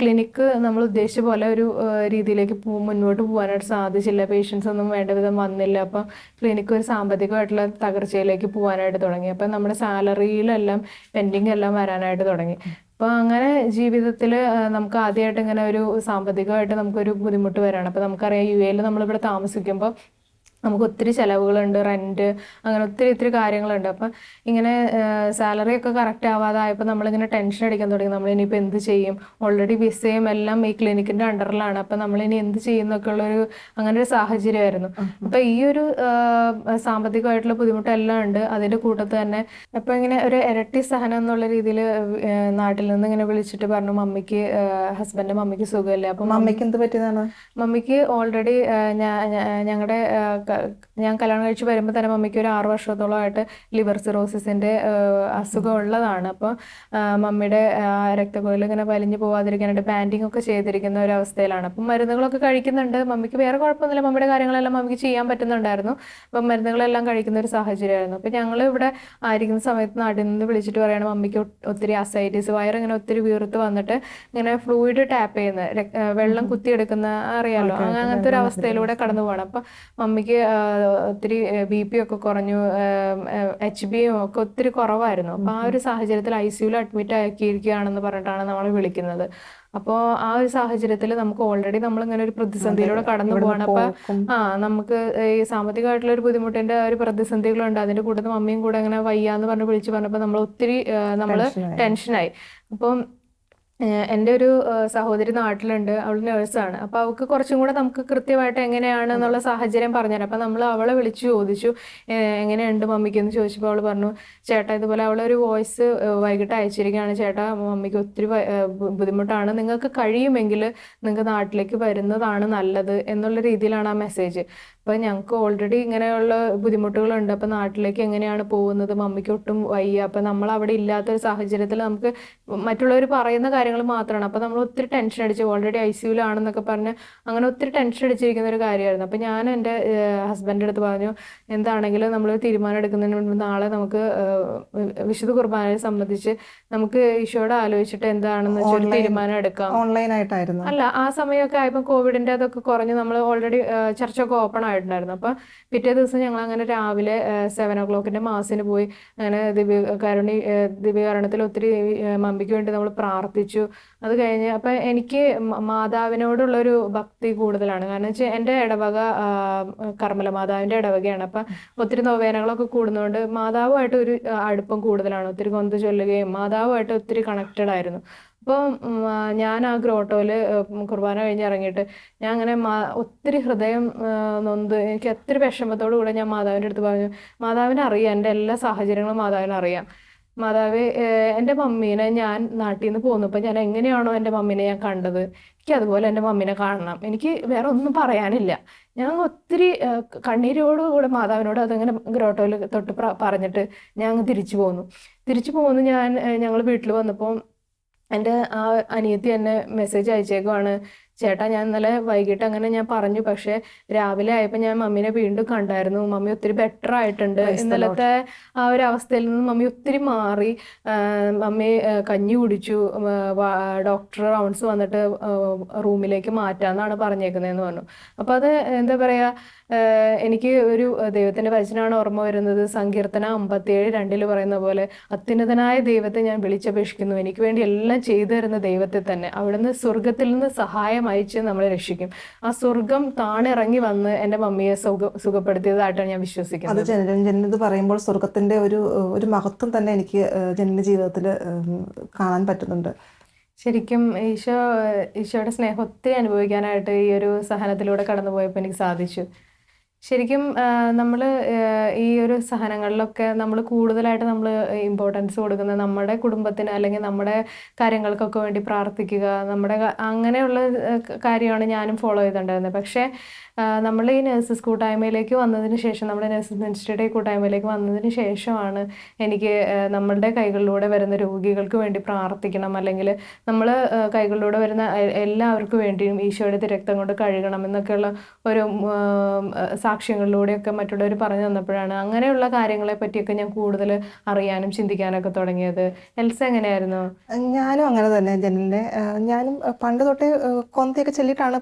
ക്ലിനിക്ക് നമ്മൾ ഉദ്ദേശിച്ച പോലെ ഒരു രീതിയിലേക്ക് പോ മുന്നോട്ട് പോകാനായിട്ട് സാധിച്ചില്ല. പേഷ്യൻസ് ഒന്നും വേണ്ട വിധം വന്നില്ല. അപ്പം ക്ലിനിക്ക് ഒരു സാമ്പത്തികമായിട്ടുള്ള തകർച്ചയിലേക്ക് പോകാനായിട്ട് തുടങ്ങി. അപ്പം നമ്മുടെ സാലറിയിലെല്ലാം പെൻഡിങ് എല്ലാം വരാനായിട്ട് തുടങ്ങി. അപ്പോൾ അങ്ങനെ ജീവിതത്തിൽ നമുക്ക് ആദ്യമായിട്ട് ഇങ്ങനെ ഒരു സാമ്പത്തികമായിട്ട് നമുക്കൊരു ബുദ്ധിമുട്ട് വരാണ്. അപ്പോൾ നമുക്കറിയാം യു എയിൽ നമ്മളിവിടെ താമസിക്കുമ്പോൾ നമുക്ക് ഒത്തിരി ചിലവുകളുണ്ട് റെന്റ് അങ്ങനെ ഒത്തിരി ഒത്തിരി കാര്യങ്ങളുണ്ട്. അപ്പം ഇങ്ങനെ സാലറി ഒക്കെ കറക്റ്റ് ആവാതായപ്പോൾ നമ്മളിങ്ങനെ ടെൻഷൻ അടിക്കാൻ തുടങ്ങി. നമ്മൾ ഇനിയിപ്പോൾ എന്ത് ചെയ്യും? ഓൾറെഡി വിസയും എല്ലാം ഈ ക്ലിനിക്കിന്റെ അണ്ടറിലാണ് അപ്പം നമ്മളിനി എന്ത് ചെയ്യുന്നൊക്കെ ഉള്ളൊരു അങ്ങനെ ഒരു സാഹചര്യമായിരുന്നു. അപ്പം ഈ ഒരു സാമ്പത്തികമായിട്ടുള്ള ബുദ്ധിമുട്ടെല്ലാം ഉണ്ട്. അതിന്റെ കൂട്ടത്ത് തന്നെ അപ്പം ഇങ്ങനെ ഒരു ഇരട്ടി സഹനം എന്നുള്ള രീതിയിൽ നാട്ടിൽ നിന്ന് ഇങ്ങനെ വിളിച്ചിട്ട് പറഞ്ഞു മമ്മിക്ക് ഹസ്ബൻഡ് മമ്മിക്ക് സുഖമല്ലേ. അപ്പം മമ്മിക്ക് എന്ത് പറ്റിയതാണ്? മമ്മിക്ക് ഓൾറെഡി ഞങ്ങളുടെ ഞാൻ കല്യാണം കഴിച്ച് വരുമ്പോൾ തന്നെ മമ്മിക്ക് ഒരു ആറ് വർഷത്തോളമായിട്ട് ലിവർ സിറോസിസിന്റെ അസുഖം ഉള്ളതാണ് അപ്പോൾ മമ്മിയുടെ രക്തക്കുഴൽ ഇങ്ങനെ വലിഞ്ഞു പോവാതിരിക്കാനായിട്ട് ബാൻഡിങ് ഒക്കെ ചെയ്തിരിക്കുന്ന ഒരു അവസ്ഥയിലാണ്. അപ്പം മരുന്നുകളൊക്കെ കഴിക്കുന്നുണ്ട്. മമ്മിക്ക് വേറെ കുഴപ്പമൊന്നുമില്ല. മമ്മിയുടെ കാര്യങ്ങളെല്ലാം മമ്മിക്ക് ചെയ്യാൻ പറ്റുന്നുണ്ടായിരുന്നു. അപ്പം മരുന്നുകളെല്ലാം കഴിക്കുന്ന ഒരു സാഹചര്യമായിരുന്നു. അപ്പം ഞങ്ങൾ ഇവിടെ ആയിരിക്കുന്ന സമയത്ത് നാട്ടിൽ നിന്ന് വിളിച്ചിട്ട് പറയണം മമ്മിക്ക് ഒത്തിരി അസൈറ്റീസ് വയറിങ്ങനെ ഒത്തിരി വീർത്ത് വന്നിട്ട് ഇങ്ങനെ ഫ്ലൂയിഡ് ടാപ്പ് ചെയ്യുന്ന. വെള്ളം കുത്തിയെടുക്കുന്ന അറിയാലോ? അങ്ങ- അങ്ങനത്തെ ഒരു അവസ്ഥയിലൂടെ കടന്നു പോകണം അപ്പം മമ്മിക്ക് ഒത്തിരി ബി പി ഒക്കെ കുറഞ്ഞു എച്ച് ബി ഒക്കെ ഒത്തിരി കുറവായിരുന്നു. അപ്പോൾ ആ ഒരു സാഹചര്യത്തിൽ ഐ സിയുൽ അഡ്മിറ്റ് ആക്കിയിരിക്കുകയാണെന്ന് പറഞ്ഞിട്ടാണ് നമ്മൾ വിളിക്കുന്നത്. അപ്പോൾ ആ ഒരു സാഹചര്യത്തിൽ നമുക്ക് ഓൾറെഡി നമ്മൾ ഇങ്ങനെ ഒരു പ്രതിസന്ധിയിലൂടെ കടന്നു പോവാണ്. അപ്പൊ ആ നമുക്ക് ഈ സാമ്പത്തികമായിട്ടുള്ള ഒരു ബുദ്ധിമുട്ടിന്റെ ഒരു പ്രതിസന്ധികളുണ്ട് അതിന്റെ കൂടെ മമ്മിയും കൂടെ അങ്ങനെ വയ്യാന്ന് പറഞ്ഞ് വിളിച്ചു പറഞ്ഞപ്പോൾ നമ്മൾ ഒത്തിരി നമ്മൾ ടെൻഷനായി. അപ്പം എന്റെ ഒരു സഹോദരി നാട്ടിലുണ്ട്. അവൾ നേഴ്സാണ്. അപ്പോൾ അവൾക്ക് കുറച്ചും കൂടെ നമുക്ക് കൃത്യമായിട്ട് എങ്ങനെയാണ് എന്നുള്ള സാഹചര്യം പറഞ്ഞുതരാം. അപ്പോൾ നമ്മൾ അവളെ വിളിച്ചു ചോദിച്ചു എങ്ങനെയുണ്ട് മമ്മിക്ക് എന്ന് ചോദിച്ചപ്പോൾ അവൾ പറഞ്ഞു ചേട്ടാ ഇതുപോലെ അവളൊരു വോയിസ് വൈകിട്ട് അയച്ചിരിക്കുകയാണ്. ചേട്ടാ മമ്മിക്ക് ഒത്തിരി ബുദ്ധിമുട്ടാണ്. നിങ്ങൾക്ക് കഴിയുമെങ്കിൽ നിങ്ങൾക്ക് നാട്ടിലേക്ക് വരുന്നതാണ് നല്ലത് എന്നുള്ള രീതിയിലാണ് ആ മെസ്സേജ്. അപ്പോൾ ഞങ്ങൾക്ക് ഓൾറെഡി ഇങ്ങനെയുള്ള ബുദ്ധിമുട്ടുകളുണ്ട്. അപ്പോൾ നാട്ടിലേക്ക് എങ്ങനെയാണ് പോകുന്നത്? മമ്മിക്ക് ഒട്ടും വയ്യ. അപ്പോൾ നമ്മൾ അവിടെ ഇല്ലാത്തൊരു സാഹചര്യത്തിൽ നമുക്ക് മറ്റുള്ളവർ പറയുന്ന കാര്യങ്ങൾ മാത്രമാണ്. അപ്പം നമ്മൾ ഒത്തിരി ടെൻഷൻ അടിച്ച് ഓൾറെഡി ഐ സിയുലാണെന്നൊക്കെ പറഞ്ഞ് അങ്ങനെ ഒത്തിരി ടെൻഷൻ അടിച്ചിരിക്കുന്ന ഒരു കാര്യമായിരുന്നു. അപ്പം ഞാൻ എന്റെ ഹസ്ബൻഡിന്റെ അടുത്ത് പറഞ്ഞു എന്താണെങ്കിലും നമ്മൾ തീരുമാനം എടുക്കുന്നതിന് മുൻപ് നാളെ നമുക്ക് വിശുദ്ധ കുർബാനയെ സംബന്ധിച്ച് നമുക്ക് ഈശോയോട് ആലോചിച്ചിട്ട് എന്താണെന്ന് വെച്ചാൽ തീരുമാനം എടുക്കാം. ഓൺലൈനായിട്ടായിരുന്നു അല്ല ആ സമയമൊക്കെ ആയപ്പോൾ കോവിഡിന്റെ അതൊക്കെ കുറഞ്ഞ് നമ്മൾ ഓൾറെഡി ചർച്ചൊക്കെ ഓപ്പൺ ആയിട്ടുണ്ടായിരുന്നു. അപ്പം പിറ്റേ ദിവസം ഞങ്ങൾ അങ്ങനെ രാവിലെ സെവൻ ഓ ക്ലോക്കിന്റെ മാസിന് പോയി അങ്ങനെ ദിവ്യ കരുണി ഏഹ് ദിവ്യകരണത്തിൽ ഒത്തിരി മമ്പിക്ക് വേണ്ടി നമ്മൾ പ്രാർത്ഥിച്ചു. അത് കഴിഞ്ഞ് അപ്പം എനിക്ക് മാതാവിനോടുള്ള ഒരു ഭക്തി കൂടുതലാണ്. കാരണം വെച്ചാൽ എന്റെ ഇടവക കർമ്മല മാതാവിന്റെ ഇടവകയാണ്. അപ്പം ഒത്തിരി നൊവേനകളൊക്കെ കൂടുന്നതുകൊണ്ട് മാതാവുമായിട്ട് ഒരു അടുപ്പം കൂടുതലാണ്. ഒത്തിരി കൊന്ത് ചൊല്ലുകയും മാതാവുമായിട്ട് ഒത്തിരി കണക്റ്റഡ് ആയിരുന്നു. അപ്പോൾ ഞാൻ ആ ഗ്രോട്ടോയിൽ കുർബാന കഴിഞ്ഞ് ഇറങ്ങിയിട്ട് ഞാൻ അങ്ങനെ ഒത്തിരി ഹൃദയം നൊന്ത് എനിക്ക് ഒത്തിരി വിഷമത്തോടു കൂടെ ഞാൻ മാതാവിന്റെ അടുത്ത് പറഞ്ഞു മാതാവിനെ അറിയാം എന്റെ എല്ലാ സാഹചര്യങ്ങളും മാതാവിനെ അറിയാം മാതാവ് എന്റെ മമ്മീനെ ഞാൻ നാട്ടിൽ നിന്ന് പോന്നപ്പോൾ ഞാൻ എങ്ങനെയാണോ എന്റെ മമ്മീനെ ഞാൻ കണ്ടത്? എനിക്ക് അതുപോലെ എന്റെ മമ്മീനെ കാണണം. എനിക്ക് വേറെ ഒന്നും പറയാനില്ല. ഞാൻ ഒത്തിരി കണ്ണീരോട് കണ്ണീരോടുകൂടെ മാതാവിനോട് അതങ്ങനെ ഗ്രോട്ടോയിൽ തൊട്ട് പറഞ്ഞിട്ട് ഞാൻ തിരിച്ചു പോന്നു. തിരിച്ചു പോന്നു ഞാൻ ഞങ്ങൾ വീട്ടിൽ വന്നപ്പോൾ എന്റെ ആ അനിയത്തി എന്നെ മെസ്സേജ് അയച്ചേക്കുവാണ്. ചേട്ടാ ഞാൻ ഇന്നലെ വൈകിട്ട് അങ്ങനെ ഞാൻ പറഞ്ഞു. പക്ഷെ രാവിലെ ആയപ്പോൾ ഞാൻ മമ്മീനെ വീണ്ടും കണ്ടായിരുന്നു. മമ്മി ഒത്തിരി ബെറ്റർ ആയിട്ടുണ്ട്. ഇന്നലത്തെ ആ ഒരു അവസ്ഥയിൽ നിന്ന് മമ്മി ഒത്തിരി മാറി. മമ്മി കഞ്ഞി കുടിച്ചു. ഡോക്ടർ റൗണ്ട്സ് വന്നിട്ട് റൂമിലേക്ക് മാറ്റാന്നാണ് പറഞ്ഞേക്കുന്നതെന്ന് പറഞ്ഞു. അപ്പോൾ അത് എന്താ പറയുക എനിക്ക് ഒരു ദൈവത്തിന്റെ വചനമാണ് ഓർമ്മ വരുന്നത്. സങ്കീർത്തന അമ്പത്തിയേഴ് രണ്ടിൽ പറയുന്ന പോലെ അത്യുന്നതനായ ദൈവത്തെ ഞാൻ വിളിച്ചപേക്ഷിക്കുന്നു. എനിക്ക് വേണ്ടി എല്ലാം ചെയ്തു തരുന്ന ദൈവത്തെ തന്നെ. അവിടുന്ന് സ്വർഗത്തിൽ നിന്ന് സഹായം അയച്ച് നമ്മളെ രക്ഷിക്കും. ആ സ്വർഗം താണിറങ്ങി വന്ന് എന്റെ മമ്മിയെ സുഖ സുഖപ്പെടുത്തിയതായിട്ടാണ് ഞാൻ അത് വിശ്വസിക്കുന്നത് ജന ജനത് പറയുമ്പോൾ സ്വർഗത്തിന്റെ ഒരു ഒരു മഹത്വം തന്നെ എനിക്ക് ജനന ജീവിതത്തിൽ കാണാൻ പറ്റുന്നുണ്ട്. ശരിക്കും ഈശോ ഈശോയുടെ സ്നേഹം ഒത്തിരി അനുഭവിക്കാനായിട്ട് ഈ ഒരു സഹനത്തിലൂടെ കടന്നുപോയപ്പോൾ എനിക്ക് സാധിച്ചു. ശരിക്കും നമ്മൾ ഈ ഒരു സഹനങ്ങളിലൊക്കെ നമ്മൾ കൂടുതലായിട്ട് നമ്മൾ ഇമ്പോർട്ടൻസ് കൊടുക്കുന്നത് നമ്മുടെ കുടുംബത്തിന് അല്ലെങ്കിൽ നമ്മുടെ കാര്യങ്ങൾക്കൊക്കെ വേണ്ടി പ്രാർത്ഥിക്കുക നമ്മുടെ അങ്ങനെയുള്ള കാര്യമാണ് ഞാനും ഫോളോ ചെയ്തിട്ടുണ്ടായിരുന്നത് പക്ഷേ നമ്മൾ ഈ നഴ്സസ് കൂട്ടായ്മയിലേക്ക് വന്നതിന് ശേഷം നമ്മുടെ നഴ്സസ് മിനിസ്റ്ററുടെ കൂട്ടായ്മയിലേക്ക് വന്നതിന് ശേഷമാണ് എനിക്ക് നമ്മളുടെ കൈകളിലൂടെ വരുന്ന രോഗികൾക്ക് വേണ്ടി പ്രാർത്ഥിക്കണം. അല്ലെങ്കിൽ നമ്മൾ കൈകളിലൂടെ വരുന്ന എല്ലാവർക്കും വേണ്ടിയും ഈശോയുടെ തിരക്തം കൊണ്ട് കഴുകണം എന്നൊക്കെയുള്ള ഒരു സാക്ഷ്യങ്ങളിലൂടെയൊക്കെ മറ്റുള്ളവർ പറഞ്ഞു തന്നപ്പോഴാണ് അങ്ങനെയുള്ള കാര്യങ്ങളെ പറ്റിയൊക്കെ ഞാൻ കൂടുതൽ അറിയാനും ചിന്തിക്കാനൊക്കെ തുടങ്ങിയത്. എൽസ എങ്ങനെയായിരുന്നു? ഞാനും അങ്ങനെ തന്നെ ജനലിനെ ഞാനും പണ്ട് തൊട്ടേ കൊന്തയൊക്കെ ചൊല്ലിയിട്ടാണ്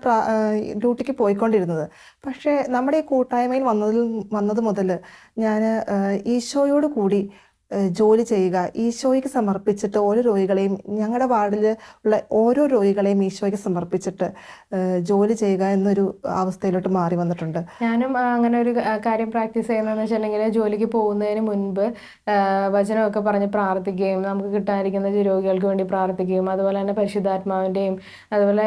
ഡ്യൂട്ടിക്ക് പോയിക്കൊണ്ടിരുന്നത്. പക്ഷേ നമ്മുടെ ഈ കൂട്ടായ്മയിൽ വന്നതിൽ വന്നത് മുതൽ ഞാൻ ഈശോയോട് കൂടി ജോലി ചെയ്യുക ഈശോയ്ക്ക് സമർപ്പിച്ചിട്ട് ഓരോ രോഗികളെയും ഞങ്ങളുടെ വാർഡിൽ ഉള്ള ഓരോ രോഗികളെയും ഈശോയ്ക്ക് സമർപ്പിച്ചിട്ട് ജോലി ചെയ്യുക എന്നൊരു അവസ്ഥയിലോട്ട് മാറി വന്നിട്ടുണ്ട്. ഞാനും അങ്ങനെ ഒരു കാര്യം പ്രാക്ടീസ് ചെയ്യുന്നതെന്ന് വെച്ചിട്ടുണ്ടെങ്കിൽ ജോലിക്ക് പോകുന്നതിന് മുൻപ് വചനമൊക്കെ പറഞ്ഞ് പ്രാർത്ഥിക്കുകയും നമുക്ക് കിട്ടാതിരിക്കുന്ന രോഗികൾക്ക് വേണ്ടി പ്രാർത്ഥിക്കുകയും അതുപോലെ തന്നെ പരിശുദ്ധാത്മാവിന്റെയും അതുപോലെ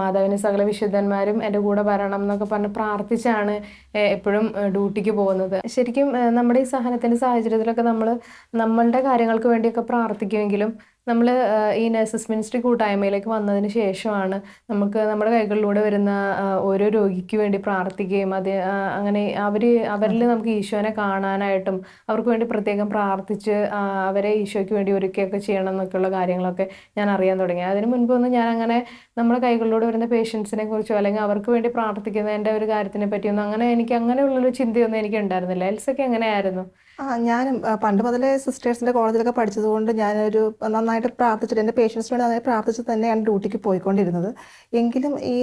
മാതാവിന് സകല വിശുദ്ധന്മാരും എന്റെ കൂടെ വരണം എന്നൊക്കെ പറഞ്ഞ് പ്രാർത്ഥിച്ചാണ് എപ്പോഴും ഡ്യൂട്ടിക്ക് പോകുന്നത്. ശരിക്കും നമ്മുടെ ഈ സഹനത്തിന്റെ സാഹചര്യത്തിലൊക്കെ നമ്മൾ നമ്മളുടെ കാര്യങ്ങൾക്ക് വേണ്ടിയൊക്കെ പ്രാർത്ഥിക്കുമെങ്കിലും നമ്മൾ ഈ നഴ്സസ് മിനിസ്ട്രി കൂട്ടായ്മയിലേക്ക് വന്നതിന് ശേഷമാണ് നമുക്ക് നമ്മുടെ കൈകളിലൂടെ വരുന്ന ഓരോ രോഗിക്ക് വേണ്ടി പ്രാർത്ഥിക്കുകയും അത് അങ്ങനെ അവർ അവരിൽ നമുക്ക് ഈശോനെ കാണാനായിട്ടും അവർക്ക് വേണ്ടി പ്രത്യേകം പ്രാർത്ഥിച്ച് അവരെ ഈശോയ്ക്ക് വേണ്ടി ഒരുക്കുകയൊക്കെ ചെയ്യണം എന്നൊക്കെയുള്ള കാര്യങ്ങളൊക്കെ ഞാൻ അറിയാൻ തുടങ്ങി. അതിന് മുൻപൊന്നും ഞാൻ അങ്ങനെ നമ്മുടെ കൈകളിലൂടെ വരുന്ന പേഷ്യൻസിനെ കുറിച്ചോ അല്ലെങ്കിൽ അവർക്ക് വേണ്ടി പ്രാർത്ഥിക്കുന്നതിന്റെ ഒരു കാര്യത്തിനെ പറ്റിയൊന്നും അങ്ങനെ എനിക്ക് അങ്ങനെയുള്ളൊരു ചിന്തയൊന്നും എനിക്ക് ഉണ്ടായിരുന്നില്ല എൽസൊക്കെ എങ്ങനെയായിരുന്നു? ആ ഞാനും ആ, പണ്ട് മുതലേ സിസ്റ്റേഴ്സിന്റെ കോളേജിലൊക്കെ പഠിച്ചതുകൊണ്ട് ഞാനൊരു നന്നായിട്ട് പ്രാർത്ഥിച്ചിട്ട് എന്റെ പേഷ്യൻസിന് വേണ്ടി നന്നായി പ്രാർത്ഥിച്ച് തന്നെയാണ് ഡ്യൂട്ടിക്ക് പോയിക്കൊണ്ടിരുന്നത്. എങ്കിലും ഈ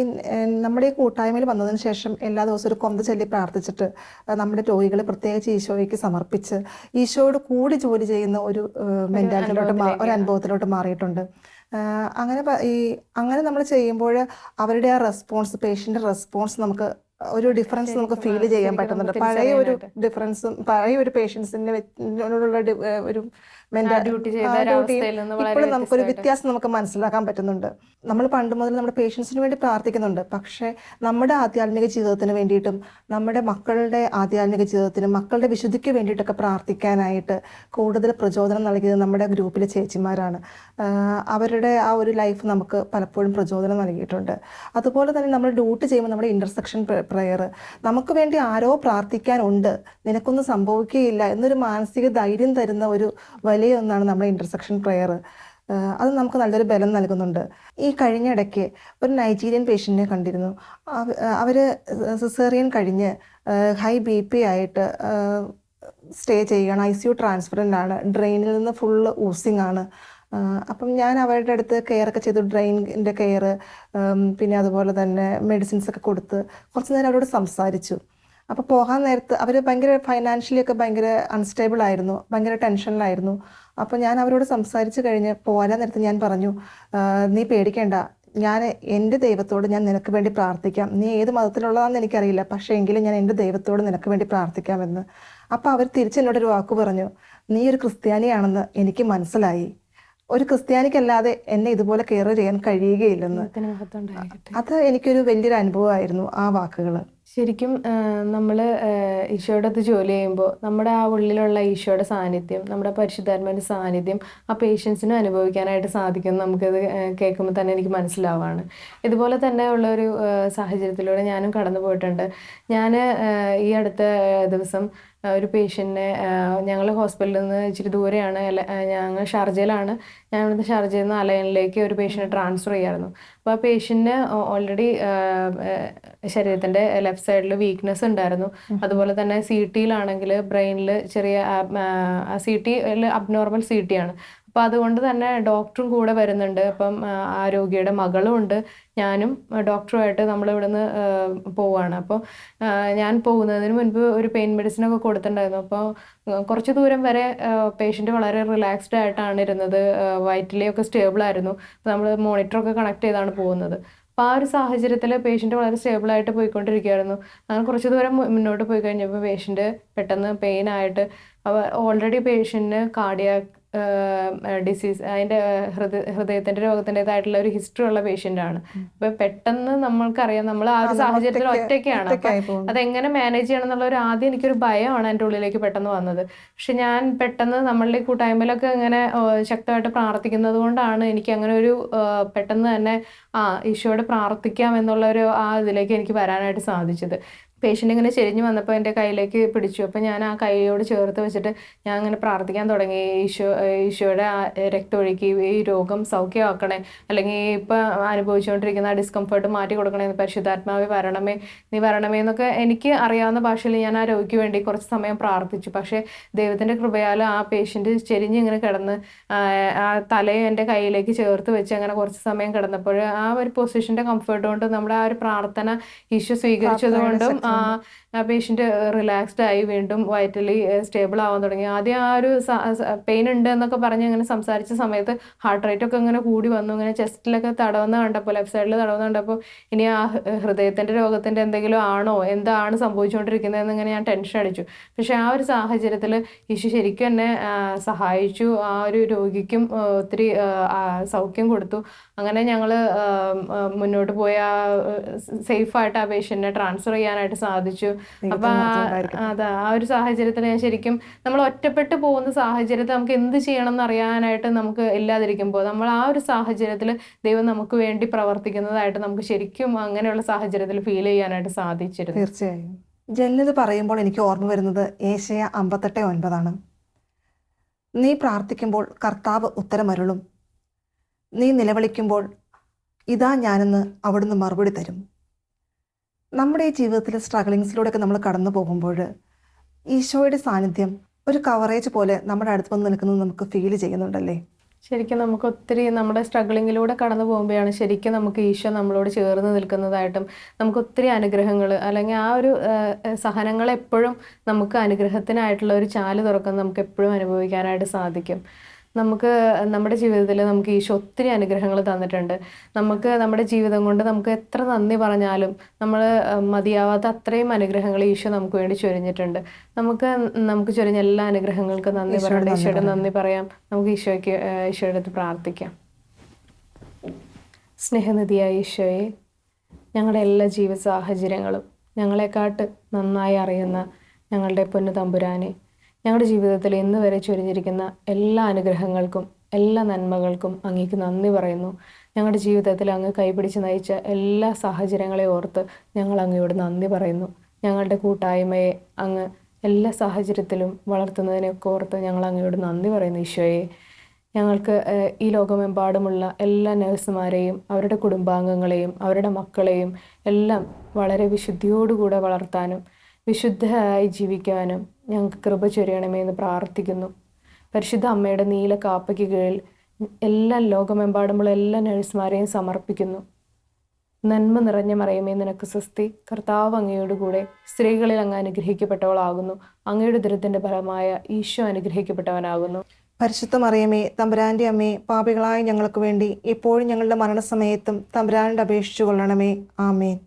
നമ്മുടെ ഈ കൂട്ടായ്മയിൽ വന്നതിന് ശേഷം എല്ലാ ദിവസവും ഒരു കൊന്ത ചൊല്ലി പ്രാർത്ഥിച്ചിട്ട് ആ, നമ്മുടെ രോഗികളെ പ്രത്യേകിച്ച് ഈശോയ്ക്ക് സമർപ്പിച്ച് ഈശോയോട് കൂടി ജോലി ചെയ്യുന്ന ഒരു മെന്റാലിറ്റിയിലോട്ട് മാ ഒരു അനുഭവത്തിലോട്ട് മാറിയിട്ടുണ്ട്. ആ, അങ്ങനെ പ- ഈ അങ്ങനെ നമ്മൾ ചെയ്യുമ്പോൾ അവരുടെ ആ റെസ്പോൺസ് പേഷ്യന്റെ റെസ്പോൺസ് നമുക്ക് ഒരു ഡിഫറൻസ് നമുക്ക് ഫീൽ ചെയ്യാൻ പറ്റുന്നുണ്ട്. പഴയ ഒരു. ഡിഫറൻസും പഴയ ഒരു പേഷ്യൻസിന്റെ ഉള്ള ഒരു ഇപ്പോഴും നമുക്കൊരു. വ്യത്യാസം നമുക്ക് മനസ്സിലാക്കാൻ പറ്റുന്നുണ്ട്. നമ്മൾ പണ്ട് മുതൽ നമ്മുടെ പേഷ്യൻസിന് വേണ്ടി പ്രാർത്ഥിക്കുന്നുണ്ട്. പക്ഷേ നമ്മുടെ ആധ്യാത്മിക ജീവിതത്തിന് വേണ്ടിയിട്ടും നമ്മുടെ മക്കളുടെ ആധ്യാത്മിക ജീവിതത്തിനും മക്കളുടെ വിശുദ്ധിക്ക് വേണ്ടിയിട്ടൊക്കെ പ്രാർത്ഥിക്കാനായിട്ട് കൂടുതൽ പ്രചോദനം നൽകിയത് നമ്മുടെ ഗ്രൂപ്പിലെ ചേച്ചിമാരാണ്. അവരുടെ ആ ഒരു ലൈഫ് നമുക്ക് പലപ്പോഴും പ്രചോദനം നൽകിയിട്ടുണ്ട്. അതുപോലെ തന്നെ നമ്മൾ ഡ്യൂട്ടി ചെയ്യുമ്പോൾ നമ്മുടെ ഇന്റർസെക്ഷൻ പ്രെയർ നമുക്ക് വേണ്ടി ആരോ പ്രാർത്ഥിക്കാനുണ്ട് നിനക്കൊന്നും സംഭവിക്കുകയില്ല എന്നൊരു മാനസിക ധൈര്യം തരുന്ന ഒരു വലിയ ഒന്നാണ് നമ്മുടെ ഇന്റർസെക്ഷൻ പ്രെയർ അത് നമുക്ക് നല്ലൊരു ബലം നൽകുന്നുണ്ട്. ഈ കഴിഞ്ഞ ഇടയ്ക്ക് ഒരു നൈജീരിയൻ പേഷ്യന്റിനെ കണ്ടിരുന്നു. അവർ സിസേറിയൻ കഴിഞ്ഞ് ഹൈ ബി പി ആയിട്ട് സ്റ്റേ ചെയ്യുകയാണ് ഐ സി യു ആണ്. ഡ്രെയിനിൽ നിന്ന് ഫുള്ള് ഊസിങ് ആണ്. അപ്പം ഞാൻ അവരുടെ അടുത്ത് കെയർ ഒക്കെ ചെയ്തു ഡ്രെയിനിന്റെ കെയർ പിന്നെ അതുപോലെ തന്നെ മെഡിസിൻസ് ഒക്കെ കൊടുത്ത് കുറച്ച് നേരം അവരോട് സംസാരിച്ചു. അപ്പോൾ പോകാൻ നേരത്ത് അവർ ഭയങ്കര ഫൈനാൻഷ്യലി ഒക്കെ ഭയങ്കര അൺസ്റ്റേബിൾ ആയിരുന്നു ഭയങ്കര ടെൻഷനിലായിരുന്നു അപ്പോൾ ഞാൻ അവരോട് സംസാരിച്ച് കഴിഞ്ഞ് പോരാൻ നേരത്ത് ഞാൻ പറഞ്ഞു നീ പേടിക്കേണ്ട. ഞാൻ എന്റെ ദൈവത്തോട് ഞാൻ നിനക്ക് വേണ്ടി പ്രാർത്ഥിക്കാം. നീ ഏത് മതത്തിലുള്ളതാണെന്ന് എനിക്കറിയില്ല. പക്ഷേ എങ്കിലും ഞാൻ എന്റെ ദൈവത്തോട് നിനക്ക് വേണ്ടി പ്രാർത്ഥിക്കാമെന്ന് അപ്പോൾ അവർ തിരിച്ചെന്നോടൊരു വാക്ക് പറഞ്ഞു നീ ഒരു ക്രിസ്ത്യാനിയാണെന്ന് എനിക്ക് മനസ്സിലായി. ഒരു ക്രിസ്ത്യാനിക്കല്ലാതെ എന്നെ ഇതുപോലെ കെയർ ചെയ്യാൻ കഴിയുകയില്ലെന്ന്. അത് എനിക്കൊരു വലിയൊരു അനുഭവമായിരുന്നു ആ വാക്കുകൾ ശരിക്കും നമ്മൾ ഈശോയുടെ അടുത്ത് ജോലി ചെയ്യുമ്പോൾ നമ്മുടെ ആ ഉള്ളിലുള്ള ഈശോയുടെ സാന്നിധ്യം നമ്മുടെ പരിശുദ്ധാത്മാവിന്റെ സാന്നിധ്യം ആ പേഷ്യൻസിനും അനുഭവിക്കാനായിട്ട് സാധിക്കും നമുക്കത് കേൾക്കുമ്പോൾ തന്നെ എനിക്ക് മനസ്സിലാവാണ്. ഇതുപോലെ തന്നെ ഉള്ള ഒരു സാഹചര്യത്തിലൂടെ ഞാനും കടന്നു പോയിട്ടുണ്ട് ഞാൻ ഈ അടുത്ത ദിവസം ഒരു പേഷ്യന്റിനെ ഞങ്ങൾ ഹോസ്പിറ്റലിൽ നിന്ന് ഇച്ചിരി ദൂരെയാണ്. അല്ല- ഞങ്ങൾ ഷാർജയിലാണ്. ഞാൻ ഇവിടുന്ന് ഷാർജയിൽ നിന്ന് അലയനിലേക്ക് ഒരു പേഷ്യന്റ് ട്രാൻസ്ഫർ ചെയ്യായിരുന്നു. അപ്പോൾ ആ പേഷ്യന്റിന് ഓൾറെഡി ശരീരത്തിന്റെ ലെഫ്റ്റ് സൈഡിൽ വീക്ക്നെസ് ഉണ്ടായിരുന്നു. അതുപോലെ തന്നെ സി ടിയിലാണെങ്കിൽ ബ്രെയിനിൽ ചെറിയ C T abnormal C T ആണ്. അപ്പോൾ അതുകൊണ്ട് തന്നെ ഡോക്ടറും കൂടെ വരുന്നുണ്ട്. അപ്പം ആ, ആ രോഗിയുടെ മകളും ഉണ്ട്. ഞാനും ഡോക്ടറുമായിട്ട് നമ്മൾ ഇവിടുന്ന് പോവുകയാണ് അപ്പോൾ ഞാൻ പോകുന്നതിന് മുൻപ് ഒരു പെയിൻ മെഡിസിനൊക്കെ കൊടുത്തിട്ടുണ്ടായിരുന്നു. അപ്പോൾ കുറച്ച് ദൂരം വരെ പേഷ്യന്റ് വളരെ റിലാക്സ്ഡ് ആയിട്ടാണ് ഇരുന്നത്. വയറ്റിലെയൊക്കെ സ്റ്റേബിൾ ആയിരുന്നു. നമ്മൾ മോണിറ്ററൊക്കെ കണക്ട് ചെയ്താണ് പോകുന്നത്. അപ്പോൾ ആ ഒരു സാഹചര്യത്തിൽ പേഷ്യന്റ് വളരെ സ്റ്റേബിളായിട്ട് പോയിക്കൊണ്ടിരിക്കുകയായിരുന്നു. അങ്ങനെ കുറച്ച് ദൂരം മുന്നോട്ട് പോയി കഴിഞ്ഞപ്പോൾ പേഷ്യന്റ് പെട്ടെന്ന് പെയിൻ ആയിട്ട് ഓൾറെഡി പേഷ്യന്റിന് കാർഡിയാക് ഡിസീസ് അതിന്റെ ഹൃദയ ഹൃദയത്തിന്റെ രോഗത്തിന്റെതായിട്ടുള്ള ഒരു ഹിസ്റ്ററി ഉള്ള പേഷ്യന്റ് ആണ്. അപ്പം പെട്ടെന്ന് നമ്മൾക്കറിയാം നമ്മൾ ആ ഒരു സാഹചര്യത്തിൽ ഒറ്റയ്ക്ക് ഒറ്റയ്ക്കാണ്. അതെങ്ങനെ മാനേജ് ചെയ്യണം എന്നുള്ള ഒരു ആദ്യം എനിക്കൊരു ഭയമാണ് എന്റെ ഉള്ളിലേക്ക് പെട്ടെന്ന് വന്നത്. പക്ഷെ ഞാൻ പെട്ടെന്ന് നമ്മളുടെ കൂട്ടായ്മയിലൊക്കെ ഇങ്ങനെ ശക്തമായിട്ട് പ്രാർത്ഥിക്കുന്നത് കൊണ്ടാണ് എനിക്ക് അങ്ങനെ ഒരു പെട്ടെന്ന് തന്നെ ആ ഈശോയോട് പ്രാർത്ഥിക്കാം എന്നുള്ള ഒരു ആ ഇതിലേക്ക് എനിക്ക് വരാനായിട്ട് സാധിച്ചത്. പേഷ്യന്റ് ഇങ്ങനെ ചെരിഞ്ഞ് വന്നപ്പോൾ എന്റെ കയ്യിലേക്ക് പിടിച്ചു. അപ്പോൾ ഞാൻ ആ കൈയോട് ചേർത്ത് വെച്ചിട്ട് ഞാൻ അങ്ങനെ പ്രാർത്ഥിക്കാൻ തുടങ്ങി. ഈശോ ഈശോയുടെ ആ രക്തമൊഴുക്കി ഈ രോഗം സൗഖ്യമാക്കണേ. അല്ലെങ്കിൽ ഇപ്പം അനുഭവിച്ചുകൊണ്ടിരിക്കുന്ന ആ ഡിസ്കംഫർട്ട് മാറ്റി കൊടുക്കണേ. പരിശുദ്ധാത്മാവ് വരണമേ നീ വരണമേ എന്നൊക്കെ എനിക്ക് അറിയാവുന്ന ഭാഷയിൽ ഞാൻ ആ രോഗിക്ക് വേണ്ടി കുറച്ച് സമയം പ്രാർത്ഥിച്ചു. പക്ഷേ ദൈവത്തിന്റെ കൃപയാൽ ആ പേഷ്യന്റ് ചെരിഞ്ഞ് ഇങ്ങനെ കിടന്ന് ആ, തലയെ തലയും എന്റെ കയ്യിലേക്ക് ചേർത്ത് വെച്ച് അങ്ങനെ കുറച്ച് സമയം കിടന്നപ്പോൾ ആ ഒരു പൊസിഷന്റെ കംഫർട്ട് കൊണ്ട് നമ്മുടെ ആ ഒരു പ്രാർത്ഥന ഈശോ സ്വീകരിച്ചത് കൊണ്ടും ആ ആ പേഷ്യന്റ് റിലാക്സ്ഡ് ആയി വീണ്ടും വയറ്റലി സ്റ്റേബിൾ ആവാൻ തുടങ്ങി. ആദ്യം ആ ഒരു പെയിൻ ഉണ്ട് എന്നൊക്കെ പറഞ്ഞ് അങ്ങനെ സംസാരിച്ച സമയത്ത് ഹാർട്ട് റേറ്റ് ഒക്കെ ഇങ്ങനെ കൂടി വന്നു. ഇങ്ങനെ ചെസ്റ്റിലൊക്കെ തടവുന്ന കണ്ടപ്പോൾ ലെഫ്റ്റ് സൈഡിൽ തടവുന്ന കണ്ടപ്പോൾ ഇനി ആ ഹൃദയത്തിന്റെ രോഗത്തിന്റെ എന്തെങ്കിലും ആണോ? എന്താണ് സംഭവിച്ചുകൊണ്ടിരിക്കുന്നതെന്ന് ഇങ്ങനെ ഞാൻ ടെൻഷൻ അടിച്ചു. പക്ഷേ ആ ഒരു സാഹചര്യത്തിൽ യേശു ശരിക്കും എന്നെ സഹായിച്ചു. ആ ഒരു രോഗിക്കും ഒത്തിരി സൗഖ്യം കൊടുത്തു. അങ്ങനെ ഞങ്ങൾ മുന്നോട്ട് പോയ. സേഫായിട്ട് ആ പേഷ്യന്റിനെ ട്രാൻസ്ഫർ ചെയ്യാനായിട്ട് സാധിച്ചു. അപ്പൊ ആ- അതാ ആ ഒരു സാഹചര്യത്തിൽ ഞാൻ ശരിക്കും നമ്മൾ ഒറ്റപ്പെട്ട് പോകുന്ന സാഹചര്യത്തിൽ നമുക്ക് എന്ത് ചെയ്യണം എന്ന് അറിയാനായിട്ട് നമുക്ക് ഇല്ലാതിരിക്കുമ്പോൾ നമ്മൾ ആ ഒരു സാഹചര്യത്തിൽ ദൈവം നമുക്ക് വേണ്ടി പ്രവർത്തിക്കുന്നതായിട്ട് നമുക്ക് ശരിക്കും അങ്ങനെയുള്ള സാഹചര്യത്തിൽ ഫീൽ ചെയ്യാനായിട്ട് സാധിച്ചിരുന്നു. തീർച്ചയായും. ജനലിത് പറയുമ്പോൾ എനിക്ക് ഓർമ്മ വരുന്നത് ഏഷ്യ അമ്പത്തെട്ട് ഒൻപതാണ്. നീ പ്രാർത്ഥിക്കുമ്പോൾ കർത്താവ് ഉത്തരമരുളും. നീ നിലവിളിക്കുമ്പോൾ ഇതാ ഞാനെന്ന് അവിടുന്ന് മറുപടി തരും. നമ്മുടെ ഈ ജീവിതത്തിലെ സ്ട്രഗിളിങ്സിലൂടെയൊക്കെ നമ്മൾ കടന്നു പോകുമ്പോൾ ഈശോയുടെ സാന്നിധ്യം ഒരു കവറേജ് പോലെ നമ്മുടെ അടുത്ത് വന്ന് നിൽക്കുന്നത് നമുക്ക് ഫീൽ ചെയ്യുന്നുണ്ടല്ലേ? ശരിക്കും നമുക്ക് ഒത്തിരി നമ്മുടെ സ്ട്രഗിളിങ്ങിലൂടെ കടന്നു പോകുമ്പോഴാണ് ശരിക്കും നമുക്ക് ഈശോ നമ്മളോട് ചേർന്ന് നിൽക്കുന്നതായിട്ടും നമുക്ക് ഒത്തിരി അനുഗ്രഹങ്ങൾ അല്ലെങ്കിൽ ആ ഒരു സഹനങ്ങൾ എപ്പോഴും നമുക്ക് അനുഗ്രഹത്തിനായിട്ടുള്ള ഒരു ചാൽ തുറക്കം നമുക്ക് എപ്പോഴും അനുഭവിക്കാനായിട്ട് സാധിക്കും. നമുക്ക് നമ്മുടെ ജീവിതത്തിൽ നമുക്ക് ഈശോ ഒത്തിരി അനുഗ്രഹങ്ങൾ തന്നിട്ടുണ്ട്. നമുക്ക് നമ്മുടെ ജീവിതം കൊണ്ട് നമുക്ക് എത്ര നന്ദി പറഞ്ഞാലും നമ്മൾ മതിയാവാത്ത അത്രയും അനുഗ്രഹങ്ങൾ ഈശോ നമുക്ക് വേണ്ടി ചൊരിഞ്ഞിട്ടുണ്ട്. നമുക്ക് നമുക്ക് ചൊരിഞ്ഞ എല്ലാ അനുഗ്രഹങ്ങൾക്കും നന്ദി പറയാം പറയണം ഈശോയുടെ. നന്ദി പറയാം. നമുക്ക് ഈശോയ്ക്ക് ഈശോയുടെ അടുത്ത് പ്രാർത്ഥിക്കാം. സ്നേഹനിധിയായ ഈശോയെ ഞങ്ങളുടെ എല്ലാ ജീവിത സാഹചര്യങ്ങളും ഞങ്ങളെക്കാട്ട് നന്നായി അറിയുന്ന ഞങ്ങളുടെ പൊന്നു തമ്പുരാനെ ഞങ്ങളുടെ ജീവിതത്തിൽ ഇന്ന് വരെ ചൊരിഞ്ഞിരിക്കുന്ന എല്ലാ അനുഗ്രഹങ്ങൾക്കും എല്ലാ നന്മകൾക്കും അങ്ങേക്ക് നന്ദി പറയുന്നു. ഞങ്ങളുടെ ജീവിതത്തിൽ അങ്ങ് കൈപിടിച്ച് നയിച്ച എല്ലാ സാഹചര്യങ്ങളെ ഓർത്ത് ഞങ്ങൾ അങ്ങയോട് നന്ദി പറയുന്നു. ഞങ്ങളുടെ കൂട്ടായ്മയെ അങ്ങ് എല്ലാ സാഹചര്യത്തിലും വളർത്തുന്നതിനെയൊക്കെ ഓർത്ത് ഞങ്ങൾ അങ്ങയോട് നന്ദി പറയുന്നു ഈശോയെ. ഞങ്ങൾക്ക് ഈ ലോകമെമ്പാടുമുള്ള എല്ലാ നഴ്സുമാരെയും അവരുടെ കുടുംബാംഗങ്ങളെയും അവരുടെ മക്കളെയും എല്ലാം വളരെ വിശുദ്ധിയോടുകൂടെ വളർത്താനും വിശുദ്ധരായി ജീവിക്കാനും ഞങ്ങൾക്ക് കൃപ ചൊരിയണമേ എന്ന് പ്രാർത്ഥിക്കുന്നു. പരിശുദ്ധ അമ്മയുടെ നീല കാപ്പയ്ക്ക് കീഴിൽ എല്ലാ ലോകമെമ്പാടുമുള്ള എല്ലാ നഴ്സുമാരെയും സമർപ്പിക്കുന്നു. നന്മ നിറഞ്ഞ മറിയമേ നിനക്ക് സ്വസ്തി. കർത്താവ് അങ്ങയോട് കൂടെ സ്ത്രീകളിൽ അങ്ങ് അനുഗ്രഹിക്കപ്പെട്ടവളാകുന്നു. അങ്ങയുടെ ദുരിതത്തിന്റെ ഫലമായ ഈശോ അനുഗ്രഹിക്കപ്പെട്ടവനാകുന്നു. പരിശുദ്ധ മറിയമേ തമ്പുരാന്റെ അമ്മേ പാപികളായ ഞങ്ങൾക്ക് വേണ്ടി എപ്പോഴും ഞങ്ങളുടെ മരണസമയത്തും തമ്പുരാനോട് അപേക്ഷിച്ചു കൊള്ളണമേ ആമേൻ.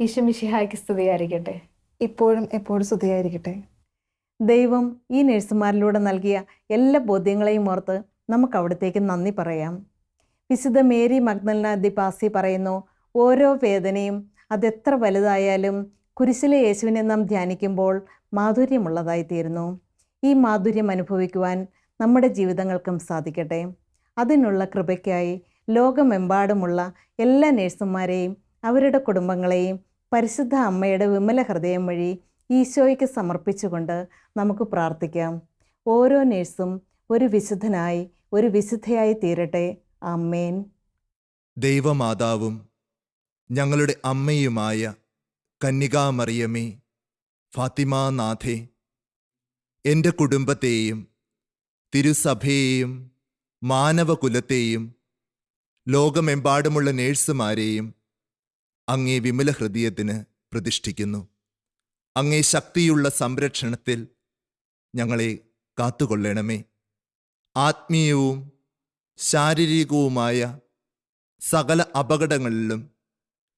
ഈശോ മിഷിഹായ്ക്ക് സ്തുതിയായിരിക്കട്ടെ. ഇപ്പോഴും എപ്പോഴും സ്തുതിയായിരിക്കട്ടെ. ദൈവം ഈ നഴ്സുമാരിലൂടെ നൽകിയ എല്ലാ ബോധ്യങ്ങളെയും ഓർത്ത് നമുക്ക് അവിടത്തേക്ക് നന്ദി പറയാം. വിശുദ്ധ മേരി മഗ്ദലന ദിപാസി പറയുന്നു ഓരോ വേദനയും അതെത്ര വലുതായാലും കുരിശിലെ യേശുവിനെ നാം ധ്യാനിക്കുമ്പോൾ മാധുര്യമുള്ളതായി തീരുന്നു ഈ മാധുര്യം അനുഭവിക്കുവാൻ നമ്മുടെ ജീവിതങ്ങൾക്കും സാധിക്കട്ടെ. അതിനുള്ള കൃപയ്ക്കായി ലോകമെമ്പാടുമുള്ള എല്ലാ നഴ്സുമാരെയും അവരുടെ കുടുംബങ്ങളെയും പരിശുദ്ധ അമ്മയുടെ വിമല ഹൃദയം വഴി ഈശോയ്ക്ക് സമർപ്പിച്ചുകൊണ്ട് നമുക്ക് പ്രാർത്ഥിക്കാം. ഓരോ നേഴ്സും ഒരു വിശുദ്ധനായി ഒരു വിശുദ്ധയായി തീരട്ടെ. അമ്മേൻ ദൈവമാതാവും ഞങ്ങളുടെ അമ്മയുമായ കന്യകാമറിയമേ ഫാത്തിമാനാഥേ എന്റെ കുടുംബത്തെയും തിരുസഭയെയും മാനവകുലത്തെയും ലോകമെമ്പാടുമുള്ള നേഴ്സുമാരെയും അങ്ങേ വിമല ഹൃദയത്തിന് പ്രതിഷ്ഠിക്കുന്നു. അങ്ങേ ശക്തിയുള്ള സംരക്ഷണത്തിൽ ഞങ്ങളെ കാത്തുകൊള്ളണമേ. ആത്മീയവും ശാരീരികവുമായ സകല അപകടങ്ങളിലും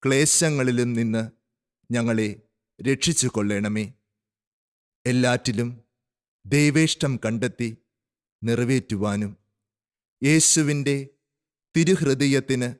ക്ലേശങ്ങളിലും നിന്ന് ഞങ്ങളെ രക്ഷിച്ചു കൊള്ളണമേ എല്ലാറ്റിലും ദൈവേഷ്ടം കണ്ടെത്തി നിറവേറ്റുവാനും യേശുവിന്റെ തിരുഹൃദയത്തിന്